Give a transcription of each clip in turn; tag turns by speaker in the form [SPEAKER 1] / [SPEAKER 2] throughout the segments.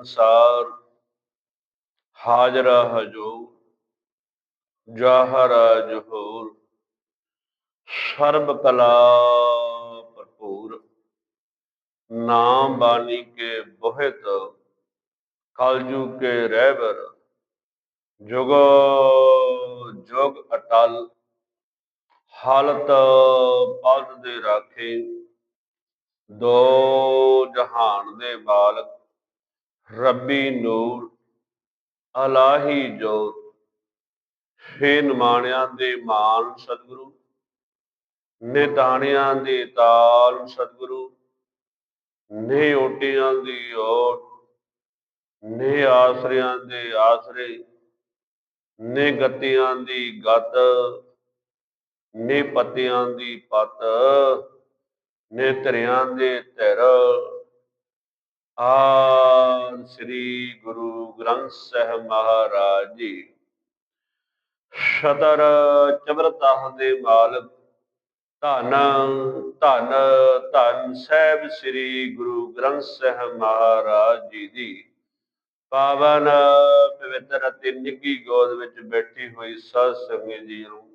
[SPEAKER 1] ਸੰਸਾਰ ਹਾਜ਼ਰਾ ਹਜੂਰ ਜਾਹਰ ਜਹੂਰ। ਸਰਬ ਕਲਾ ਭਰਪੂਰ, ਨਾਮ ਬਾਣੀ ਕੇ ਬੋਹਿਤ ਕਲਜੂ ਕੇ ਰਹਿਬਰ ਜੁਗ ਜੁਗ ਅਟਲ, ਹਾਲਤ ਪਦ ਦੇ ਰਾਖੇ। ਦੋ ਜਹਾਨ ਦੇ ਬਾਲਕ ਰੱਬੀ ਨੂਰ, ਅਲਾਹੀ ਜੋਤ ਫੇ ਨਿਮਾਣਿਆਂ ਦੇ ਮਾਨ ਸਤਿਗੁਰੂ, ਨਿਤਾਣਿਆਂ ਦੇ ਤਾਲ ਸਤਿਗੁਰੂ, ਨੇ ਓਟਿਆਂ ਦੀ ਓਟ, ਨੇ ਆਸਰਿਆਂ ਦੇ ਆਸਰੇ, ਨੇ ਗਤਿਆਂ ਦੀ ਗਤ, ਨੇ ਪਤਿਆਂ ਦੀ ਪਤ, ਨੇ ਧਰਿਆਂ ਦੇ ਧਿਰ। ਆ ਸ੍ਰੀ ਗੁਰੂ ਗ੍ਰੰਥ ਸਾਹਿਬ ਮਹਾਰਾਜ ਜੀ। ਸ਼ਤਰ ਚਬਰਤਾ ਦੇ ਮਾਲਕ ਧੰਨ ਧੰਨ ਧੰਨ ਸਾਹਿਬ ਸ੍ਰੀ ਗੁਰੂ ਗ੍ਰੰਥ ਸਾਹਿਬ ਮਹਾਰਾਜ ਜੀ ਦੀ। ਪਾਵਨ ਪਵਿੱਤਰ ਅਤੇ ਨਿੱਗੀ ਗੋਦ ਵਿੱਚ ਬੈਠੀ ਹੋਈ ਸਾਧ ਸੰਗਤ ਜੀ ਨੂੰ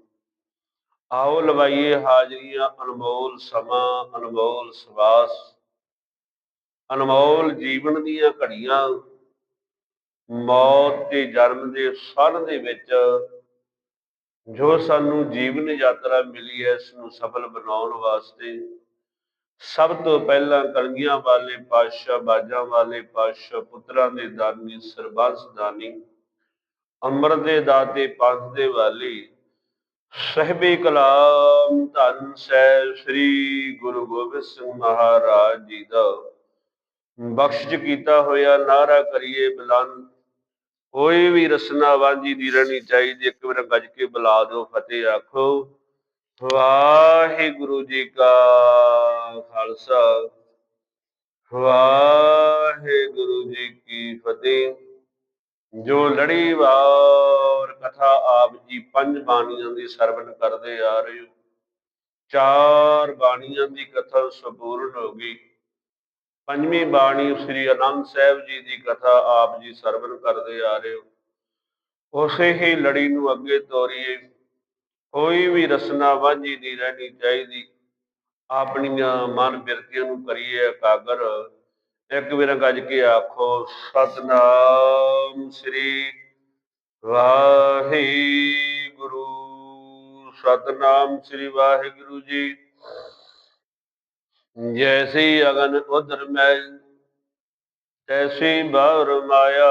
[SPEAKER 1] ਆਓ ਲਵਾਈਏ ਹਾਜ਼ਰੀਆਂ ਅਨਮੋਲ ਸਮਾਂ, ਅਨਮੋਲ ਸਵਾਸ। ਅਨਮੋਲ ਜੀਵਨ ਦੀਆਂ ਘੜੀਆਂ, ਮੌਤ ਤੇ ਜਨਮ ਦੇ ਸਨ ਦੇ ਵਿੱਚ ਜੋ ਸਾਨੂੰ ਜੀਵਨ ਯਾਤਰਾ ਮਿਲੀ ਹੈ, ਇਸ ਨੂੰ ਸਫਲ ਬਣਾਉਣ ਵਾਸਤੇ, ਸਭ ਤੋਂ ਪਹਿਲਾਂ ਕਲਗੀਆਂ ਵਾਲੇ ਪਾਤਸ਼ਾਹ, ਬਾਜਾਂ ਵਾਲੇ ਪਾਤਸ਼ਾਹ, ਪੁੱਤਰਾਂ ਦੇ ਦਾਨੀ, ਸਰਬੰਸ ਦਾਨੀ, ਅੰਮ੍ਰਿਤ ਦੇ ਦਾਤੇ, ਪੰਥ ਦੇ ਵਾਲੀ, ਸਹਿਬੇ ਕਲਾਮ ਧੰਨ ਸਹਿ ਸ੍ਰੀ ਗੁਰੂ ਗੋਬਿੰਦ ਸਿੰਘ ਮਹਾਰਾਜ ਜੀ ਦਾ ਬਖਸ਼ਿਸ਼ ਕੀਤਾ ਹੋਇਆ ਨਾਰਾ ਕਰੀਏ ਬੁਲੰਦ। ਕੋਈ ਵੀ ਰਸਨਾ ਵਾਂਝੀ ਦੀ ਰਹਿਣੀ ਚਾਹੀਦੀ, ਇੱਕ ਵਾਰ ਗੱਜ ਕੇ ਬੁਲਾ ਦਿਓ, ਫਤਿਹ ਆਖੋ। ਵਾਹਿਗੁਰੂ ਜੀ ਕਾ ਖਾਲਸਾ। ਵਾਹਿਗੁਰੂ ਜੀ ਕੀ ਫਤਿਹ। ਜੋ ਲੜੀ ਵਾਰ ਕਥਾ ਆਪ ਜੀ ਪੰਜ ਬਾਣੀਆਂ ਦੀ ਸਰਵਣ ਕਰਦੇ ਆ ਰਹੇ ਹੋ। ਚਾਰ ਬਾਣੀਆਂ ਦੀ ਕਥਾ ਸੰਪੂਰਨ ਹੋ ਗਈ। ਪੰਜਵੀਂ ਬਾਣੀ ਸ੍ਰੀ ਅਨੰਦ ਸਾਹਿਬ ਜੀ ਦੀ ਕਥਾ ਆਪ ਜੀ ਸਰਵਣ ਕਰਦੇ ਆ ਰਹੇ ਹੋ। ਉਸੇ ਹੀ ਲੜੀ ਨੂੰ ਅੱਗੇ ਤੋਰੀਏ। ਕੋਈ ਵੀ ਰਸਨਾ ਵਾਂਝੀ ਨਹੀਂ ਰਹਿਣੀ ਚਾਹੀਦੀ। ਆਪਣੀਆਂ ਮਨ ਬਿਰਤੀਆਂ ਨੂੰ ਕਰੀਏ ਇਕਾਗਰ। ਇੱਕ ਵਾਰ ਗੱਜ ਕੇ ਆਖੋ, ਸਤਨਾਮ ਸ੍ਰੀ ਵਾਹਿਗੁਰੂ। ਸਤਨਾਮ ਸ੍ਰੀ ਵਾਹਿਗੁਰੂ ਜੀ। ਜੈਸੀ ਅਗਨ ਉਦਰ ਮੈਂ ਤੈਸੀ ਬਾਹਰ ਮਾਇਆ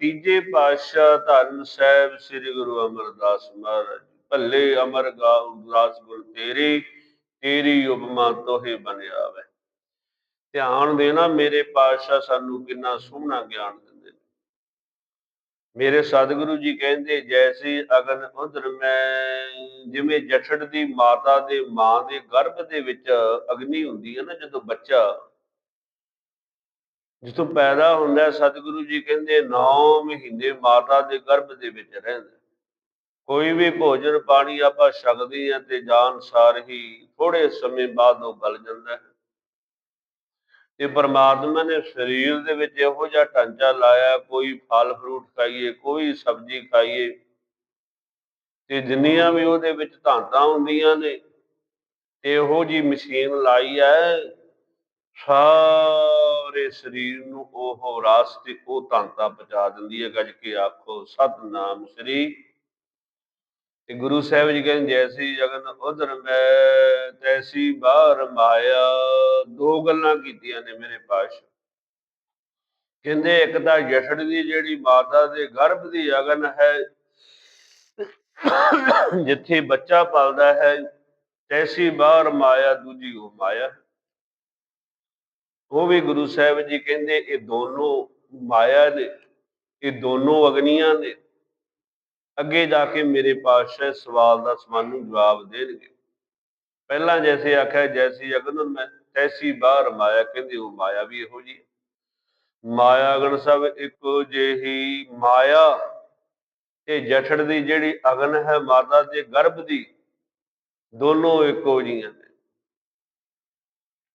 [SPEAKER 1] ਤੀਜੇ ਪਾਤਸ਼ਾਹ ਧੰਨ ਸਾਹਿਬ ਸ੍ਰੀ ਗੁਰੂ ਅਮਰਦਾਸ ਮਹਾਰਾਜ ਭੱਲੇ ਅਮਰ ਗਾਉ ਉਦਾਸ ਗੁਰ ਤੇਰੀ ਤੇਰੀ ਉਪਮਾ ਤੋਹੇ ਬਣਿਆ ਵੈ ਧਿਆਨ ਦੇਣਾ ਮੇਰੇ ਪਾਤਸ਼ਾਹ ਸਾਨੂੰ ਕਿੰਨਾ ਸੋਹਣਾ ਗਿਆਨ ਮੇਰੇ ਸਤਿਗੁਰੂ ਜੀ ਕਹਿੰਦੇ, ਜੈਸੀ ਅਗਨ ਉਧਰ ਮੈਂ, ਜਿਵੇਂ ਜਠੜ ਦੀ ਮਾਤਾ ਦੇ ਮਾਂ ਦੇ ਗਰਭ ਦੇ ਵਿੱਚ ਅਗਨੀ ਹੁੰਦੀ ਹੈ ਨਾ, ਜਦੋਂ ਬੱਚਾ ਜਦੋਂ ਪੈਦਾ ਹੁੰਦਾ ਸਤਿਗੁਰੂ ਜੀ ਕਹਿੰਦੇ 9 ਮਹੀਨੇ ਮਾਤਾ ਦੇ ਗਰਭ ਦੇ ਵਿੱਚ ਰਹਿੰਦਾ ਕੋਈ ਵੀ ਭੋਜਨ ਪਾਣੀ ਆਪਾਂ ਛਕਦੇ ਆ ਤੇ ਜਾਨ ਸਾਰ ਹੀ ਥੋੜੇ ਸਮੇਂ ਬਾਅਦ ਉਹ ਗਲ ਜਾਂਦਾ ਹੈ। ਤੇ ਪਰਮਾਤਮਾ ਨੇ ਸਰੀਰ ਦੇ ਵਿੱਚ ਇਹੋ ਜਿਹਾ ਢਾਂਚਾ ਲਾਇਆ, ਕੋਈ ਫਲ ਫਰੂਟ ਖਾਈਏ, ਕੋਈ ਸਬਜ਼ੀ ਖਾਈਏ, ਤੇ ਜਿੰਨੀਆਂ ਵੀ ਉਹਦੇ ਵਿੱਚ ਧਾਂਤਾਂ ਹੁੰਦੀਆਂ ਨੇ, ਤੇ ਇਹੋ ਜੀ ਮਸ਼ੀਨ ਲਾਈ ਹੈ, ਸਾਰੇ ਸਰੀਰ ਨੂੰ ਉਹ ਰਾਸ ਤੇ ਉਹ ਧਾਂਤਾ ਪਹੁੰਚਾ ਦਿੰਦੀ ਹੈ, ਗੱਜ ਕੇ ਆਖੋ, ਸਤਨਾਮ ਸ੍ਰੀ ਤੇ ਗੁਰੂ ਸਾਹਿਬ ਜੀ ਕਹਿੰਦੇ, ਜੈਸੀ ਜਗਨ ਉਧਰ ਮੈਂ, ਤੈਸੀ ਬਾਹਰ ਮਾਇਆ। ਦੋ ਗੱਲਾਂ ਕੀਤੀਆਂ ਨੇ ਮੇਰੇ ਪਾਸ ਕਹਿੰਦੇ, ਇੱਕ ਤਾਂ ਜਠੜ ਦੀ ਜਿਹੜੀ ਮਾਤਾ ਦੇ ਗਰਭ ਦੀ ਅਗਨ ਹੈ, ਜਿੱਥੇ ਬੱਚਾ ਪਲਦਾ ਹੈ, ਤੈਸੀ ਬਾਹਰ ਮਾਇਆ, ਦੂਜੀ ਉਹ ਮਾਇਆ ਉਹ ਵੀ ਗੁਰੂ ਸਾਹਿਬ ਜੀ ਕਹਿੰਦੇ, ਇਹ ਦੋਨੋਂ ਮਾਇਆ ਨੇ, ਇਹ ਦੋਨੋਂ ਅਗਨੀਆਂ ਨੇ। ਅੱਗੇ ਜਾ ਕੇ ਮੇਰੇ ਪਾਤਸ਼ਾਹ ਸਵਾਲ ਦਾ ਸਮਾਨੂੰ ਜਵਾਬ ਦੇਣਗੇ। ਪਹਿਲਾਂ ਜੈਸੇ ਆਖਿਆ, ਜੈਸੀ ਅਗਨ ਮੈਂ, ਤੈਸੀ ਬਾਹਰ ਮਾਇਆ, ਕਹਿੰਦੇ ਉਹ ਮਾਇਆ ਵੀ ਇਹੋ ਜੀ ਮਾਇਆ ਅਗਨ ਸਭ ਇੱਕੋ ਜਿਹੀ, ਮਾਇਆ ਇਹ ਜਠੜ ਦੀ ਜਿਹੜੀ ਅਗਨ ਹੈ, ਮਾਤਾ ਦੇ ਗਰਭ ਦੀ, ਦੋਨੋਂ ਇੱਕੋ ਜੀਆਂ ਨੇ।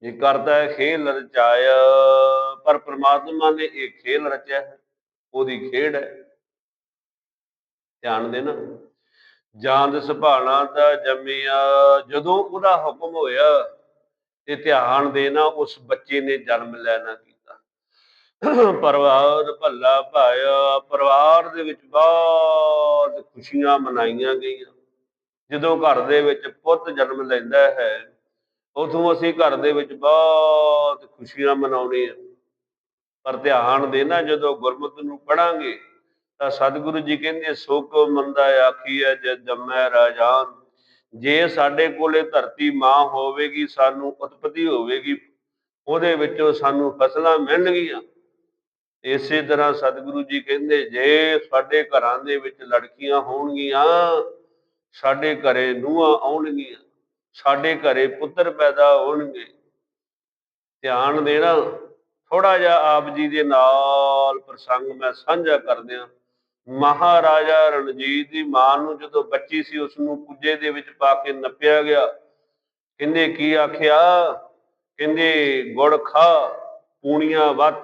[SPEAKER 1] ਇਹ ਕਰਦਾ ਹੈ ਖੇਲ ਰਚਾਇਆ, ਪਰ ਪ੍ਰਮਾਤਮਾ ਨੇ ਇਹ ਖੇਲ ਰਚਿਆ ਹੈ, ਉਹਦੀ ਖੇਡ ਹੈ। ਧਿਆਨ ਦੇਣਾ। ਜਾਂਦ ਸੁਭਾਣਾ ਦਾ ਜੰਮਿਆ, ਜਦੋਂ ਉਹਦਾ ਹੁਕਮ ਹੋਇਆ ਤੇ ਧਿਆਨ ਦੇਣਾ, ਉਸ ਬੱਚੇ ਨੇ ਜਨਮ ਲੈਣਾ ਕੀਤਾ। ਪਰਿਵਾਰ ਭੱਲਾ ਭਾਇਆ, ਪਰਿਵਾਰ ਦੇ ਵਿੱਚ ਬਹੁਤ ਖੁਸ਼ੀਆਂ ਮਨਾਈਆਂ ਗਈਆਂ। ਜਦੋਂ ਘਰ ਦੇ ਵਿੱਚ ਪੁੱਤ ਜਨਮ ਲੈਂਦਾ ਹੈ, ਉਦੋਂ ਅਸੀਂ ਘਰ ਦੇ ਵਿੱਚ ਬਹੁਤ ਖੁਸ਼ੀਆਂ ਮਨਾਉਣੇ ਮਨਾਉਣੀਆਂ ਪਰ ਧਿਆਨ ਦੇਣਾ, ਜਦੋਂ ਗੁਰਮਤਿ ਨੂੰ ਪੜਾਂਗੇ ਤਾਂ ਸਤਿਗੁਰੂ ਜੀ ਕਹਿੰਦੇ, ਸੁਖ ਮੰਦਾ ਆਖੀਐ ਜੇ ਜੰਮੈ ਰਾਜਾਨ। ਜੇ ਸਾਡੇ ਕੋਲੇ ਧਰਤੀ ਮਾਂ ਹੋਵੇਗੀ, ਸਾਨੂੰ ਉਤਪਤੀ ਹੋਵੇਗੀ, ਉਹਦੇ ਵਿੱਚੋਂ ਸਾਨੂੰ ਫਸਲਾਂ ਮਿਲਣਗੀਆਂ। ਇਸੇ ਤਰ੍ਹਾਂ ਸਤਿਗੁਰੂ ਜੀ ਕਹਿੰਦੇ, ਜੇ ਸਾਡੇ ਘਰਾਂ ਦੇ ਵਿੱਚ ਲੜਕੀਆਂ ਹੋਣਗੀਆਂ, ਸਾਡੇ ਘਰੇ ਨੂੰਹਾਂ ਆਉਣਗੀਆਂ, ਸਾਡੇ ਘਰੇ ਪੁੱਤਰ ਪੈਦਾ ਹੋਣਗੇ, ਧਿਆਨ ਦੇਣਾ ਥੋੜਾ ਜਿਹਾ ਆਪ ਜੀ ਦੇ ਨਾਲ ਪ੍ਰਸੰਗ ਮੈਂ ਸਾਂਝਾ ਕਰਦਿਆਂ ਮਹਾਰਾਜਾ ਰਣਜੀਤ ਦੀ ਮਾਂ ਨੂੰ ਜਦੋਂ ਬੱਚੀ ਸੀ ਉਸ ਨੂੰ ਕੁੱਜੇ ਦੇ ਵਿੱਚ ਪਾ ਕੇ ਨੱਪਿਆ ਗਿਆ। ਕਹਿੰਦੇ, ਕੀ ਆਖਿਆ? ਕਹਿੰਦੇ, ਗੁੜ ਖਾ, ਪੂਣੀਆਂ ਵੱਤ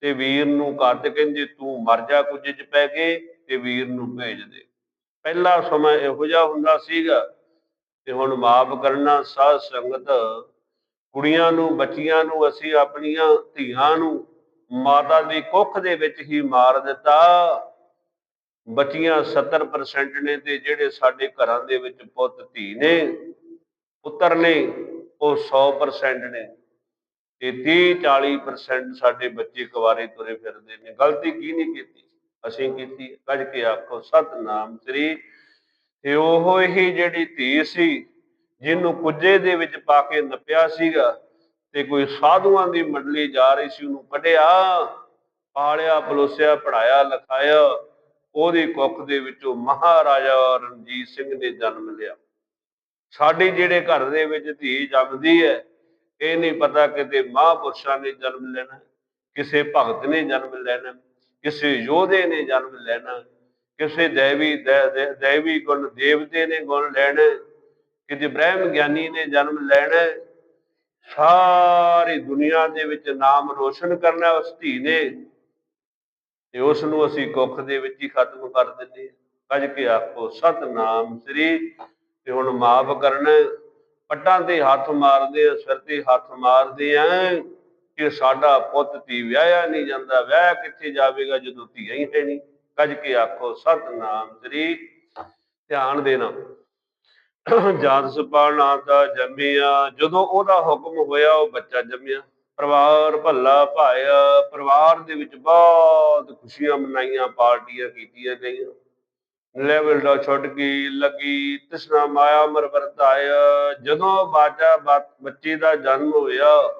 [SPEAKER 1] ਤੇ ਵੀਰ ਨੂੰ ਕੱਟ ਕਹਿੰਦੇ, ਤੂੰ ਮਰ ਜਾ ਕੁੱਜੇ 'ਚ ਪੈ ਕੇ ਤੇ ਵੀਰ ਨੂੰ ਭੇਜ ਦੇ। ਪਹਿਲਾ ਸਮਾਂ ਇਹੋ ਜਿਹਾ ਹੁੰਦਾ ਸੀਗਾ ਤੇ ਹੁਣ ਮਾਫ ਕਰਨਾ ਸਾਧ ਸੰਗਤ, ਕੁੜੀਆਂ ਨੂੰ, ਬੱਚੀਆਂ ਨੂੰ, ਅਸੀਂ ਆਪਣੀਆਂ ਧੀਆਂ ਨੂੰ ਮਾਤਾ ਦੀ ਕੁੱਖ ਦੇ ਵਿੱਚ ਹੀ ਮਾਰ ਦਿੱਤਾ। ਬੱਚੀਆਂ 70% ਨੇ ਤੇ ਜਿਹੜੇ ਸਾਡੇ ਘਰਾਂ ਦੇ ਵਿੱਚ ਪੁੱਤ, ਧੀ ਨੇ, ਪੁੱਤਰ ਨੇ, ਉਹ 100% ਨੇ। ਤੇ 30 40% ਸਾਡੇ ਬੱਚੇ ਕੁਵਾਰੇ ਤੁਰੇ ਫਿਰਦੇ ਨੇ। ਗਲਤੀ ਕੀ ਨਹੀਂ ਕੀਤੀ? ਅਸੀਂ ਕੀਤੀ ਕੱਢ ਕੇ ਆਖੋ, ਸਤਨਾਮ ਸ੍ਰੀ। ਤੇ ਉਹ ਹੀ ਜਿਹੜੀ ਧੀ ਸੀ, ਜਿਹਨੂੰ ਕੁੱਜੇ ਦੇ ਵਿੱਚ ਪਾ ਕੇ ਨੱਪਿਆ ਸੀਗਾ ਤੇ ਕੋਈ ਸਾਧੂਆਂ ਦੀ ਮੰਡਲੀ ਜਾ ਰਹੀ ਸੀ, ਉਹਨੂੰ ਕੱਢਿਆ, ਪਾਲਿਆ, ਪਲੋਸਿਆ ਪੜਾਇਆ ਲਿਖਾਇਆ। ਉਹਦੀ ਕੁੱਖ ਦੇ ਵਿੱਚੋਂ ਮਹਾਰਾਜਾ ਰਣਜੀਤ ਸਿੰਘ ਨੇ ਜਨਮ ਲਿਆ। ਸਾਡੀ ਜਿਹੜੇ ਘਰ ਦੇ ਵਿੱਚ ਧੀ ਜੰਮਦੀ ਹੈ, ਇਹ ਨਹੀਂ ਪਤਾ ਕਿਤੇ ਮਹਾਂਪੁਰਸ਼ਾਂ ਨੇ ਜਨਮ ਲੈਣਾ, ਕਿਸੇ ਭਗਤ ਨੇ ਜਨਮ ਲੈਣਾ, ਕਿਸੇ ਯੋਧੇ ਨੇ ਜਨਮ ਲੈਣਾ, ਕਿਸੇ ਦੇਵੀ ਦੇਵੀ ਗੁਣ ਦੇਵਤੇ ਨੇ ਗੁਣ ਲੈਣਾ, ਕਿਤੇ ਬ੍ਰਹਮ ਗਿਆਨੀ ਨੇ ਜਨਮ ਲੈਣਾ, ਸਾਰੀ ਦੁਨੀਆ ਦੇ ਵਿੱਚ ਨਾਮ ਰੋਸ਼ਨ ਕਰਨਾ ਉਸ ਧੀ ਨੇ। ਤੇ ਉਸ ਨੂੰ ਅਸੀਂ ਕੁੱਖ ਦੇ ਵਿੱਚ ਹੀ ਖਤਮ ਕਰ ਦਿੰਦੇ ਕੱਜ ਕੇ ਆਖੋ, ਸਤਨਾਮ ਸ੍ਰੀ। ਤੇ ਹੁਣ ਮਾਫ ਕਰਨਾ ਪੱਟਾਂ ਤੇ ਹੱਥ ਮਾਰਦੇ ਆ ਸਿਰ ਤੇ ਹੱਥ ਮਾਰਦੇ ਆ ਕਿ ਸਾਡਾ ਪੁੱਤ ਧੀ ਵਿਆਹਿਆ ਨਹੀਂ ਜਾਂਦਾ। ਵਿਆਹ ਕਿੱਥੇ ਜਾਵੇਗਾ ਜਦੋਂ ਧੀਆਂ ਹੀ ਹੈ ਨਹੀਂ? ਕੱਜ ਕੇ ਆਖੋ, ਸਤਨਾਮ ਸ੍ਰੀ। ਧਿਆਨ ਦੇਣਾ। ਜਾਤ ਸੁਪਾਣਾ ਦਾ ਜੰਮਿਆ ਜਦੋਂ ਉਹਦਾ ਹੁਕਮ ਹੋਇਆ, ਉਹ ਬੱਚਾ ਜੰਮਿਆ। ਪਰਿਵਾਰ ਭੱਲਾ ਭਾਇਆ, ਪਰਿਵਾਰ ਦੇ ਵਿੱਚ ਬਹੁਤ ਖੁਸ਼ੀਆਂ ਮਨਾਈਆਂ, ਪਾਰਟੀਆਂ ਕੀਤੀਆਂ ਗਈਆਂ। ਲੈਵਲ ਦਾ ਛੁੱਟ ਗਈ, ਲੱਗੀ, ਤ੍ਰਿਸ਼ਨਾ ਮਾਇਆ ਮਰ ਵਰਤਾਇਆ। ਜਦੋਂ ਬਾਜਾ ਬੱਚੇ ਦਾ ਜਨਮ ਹੋਇਆ,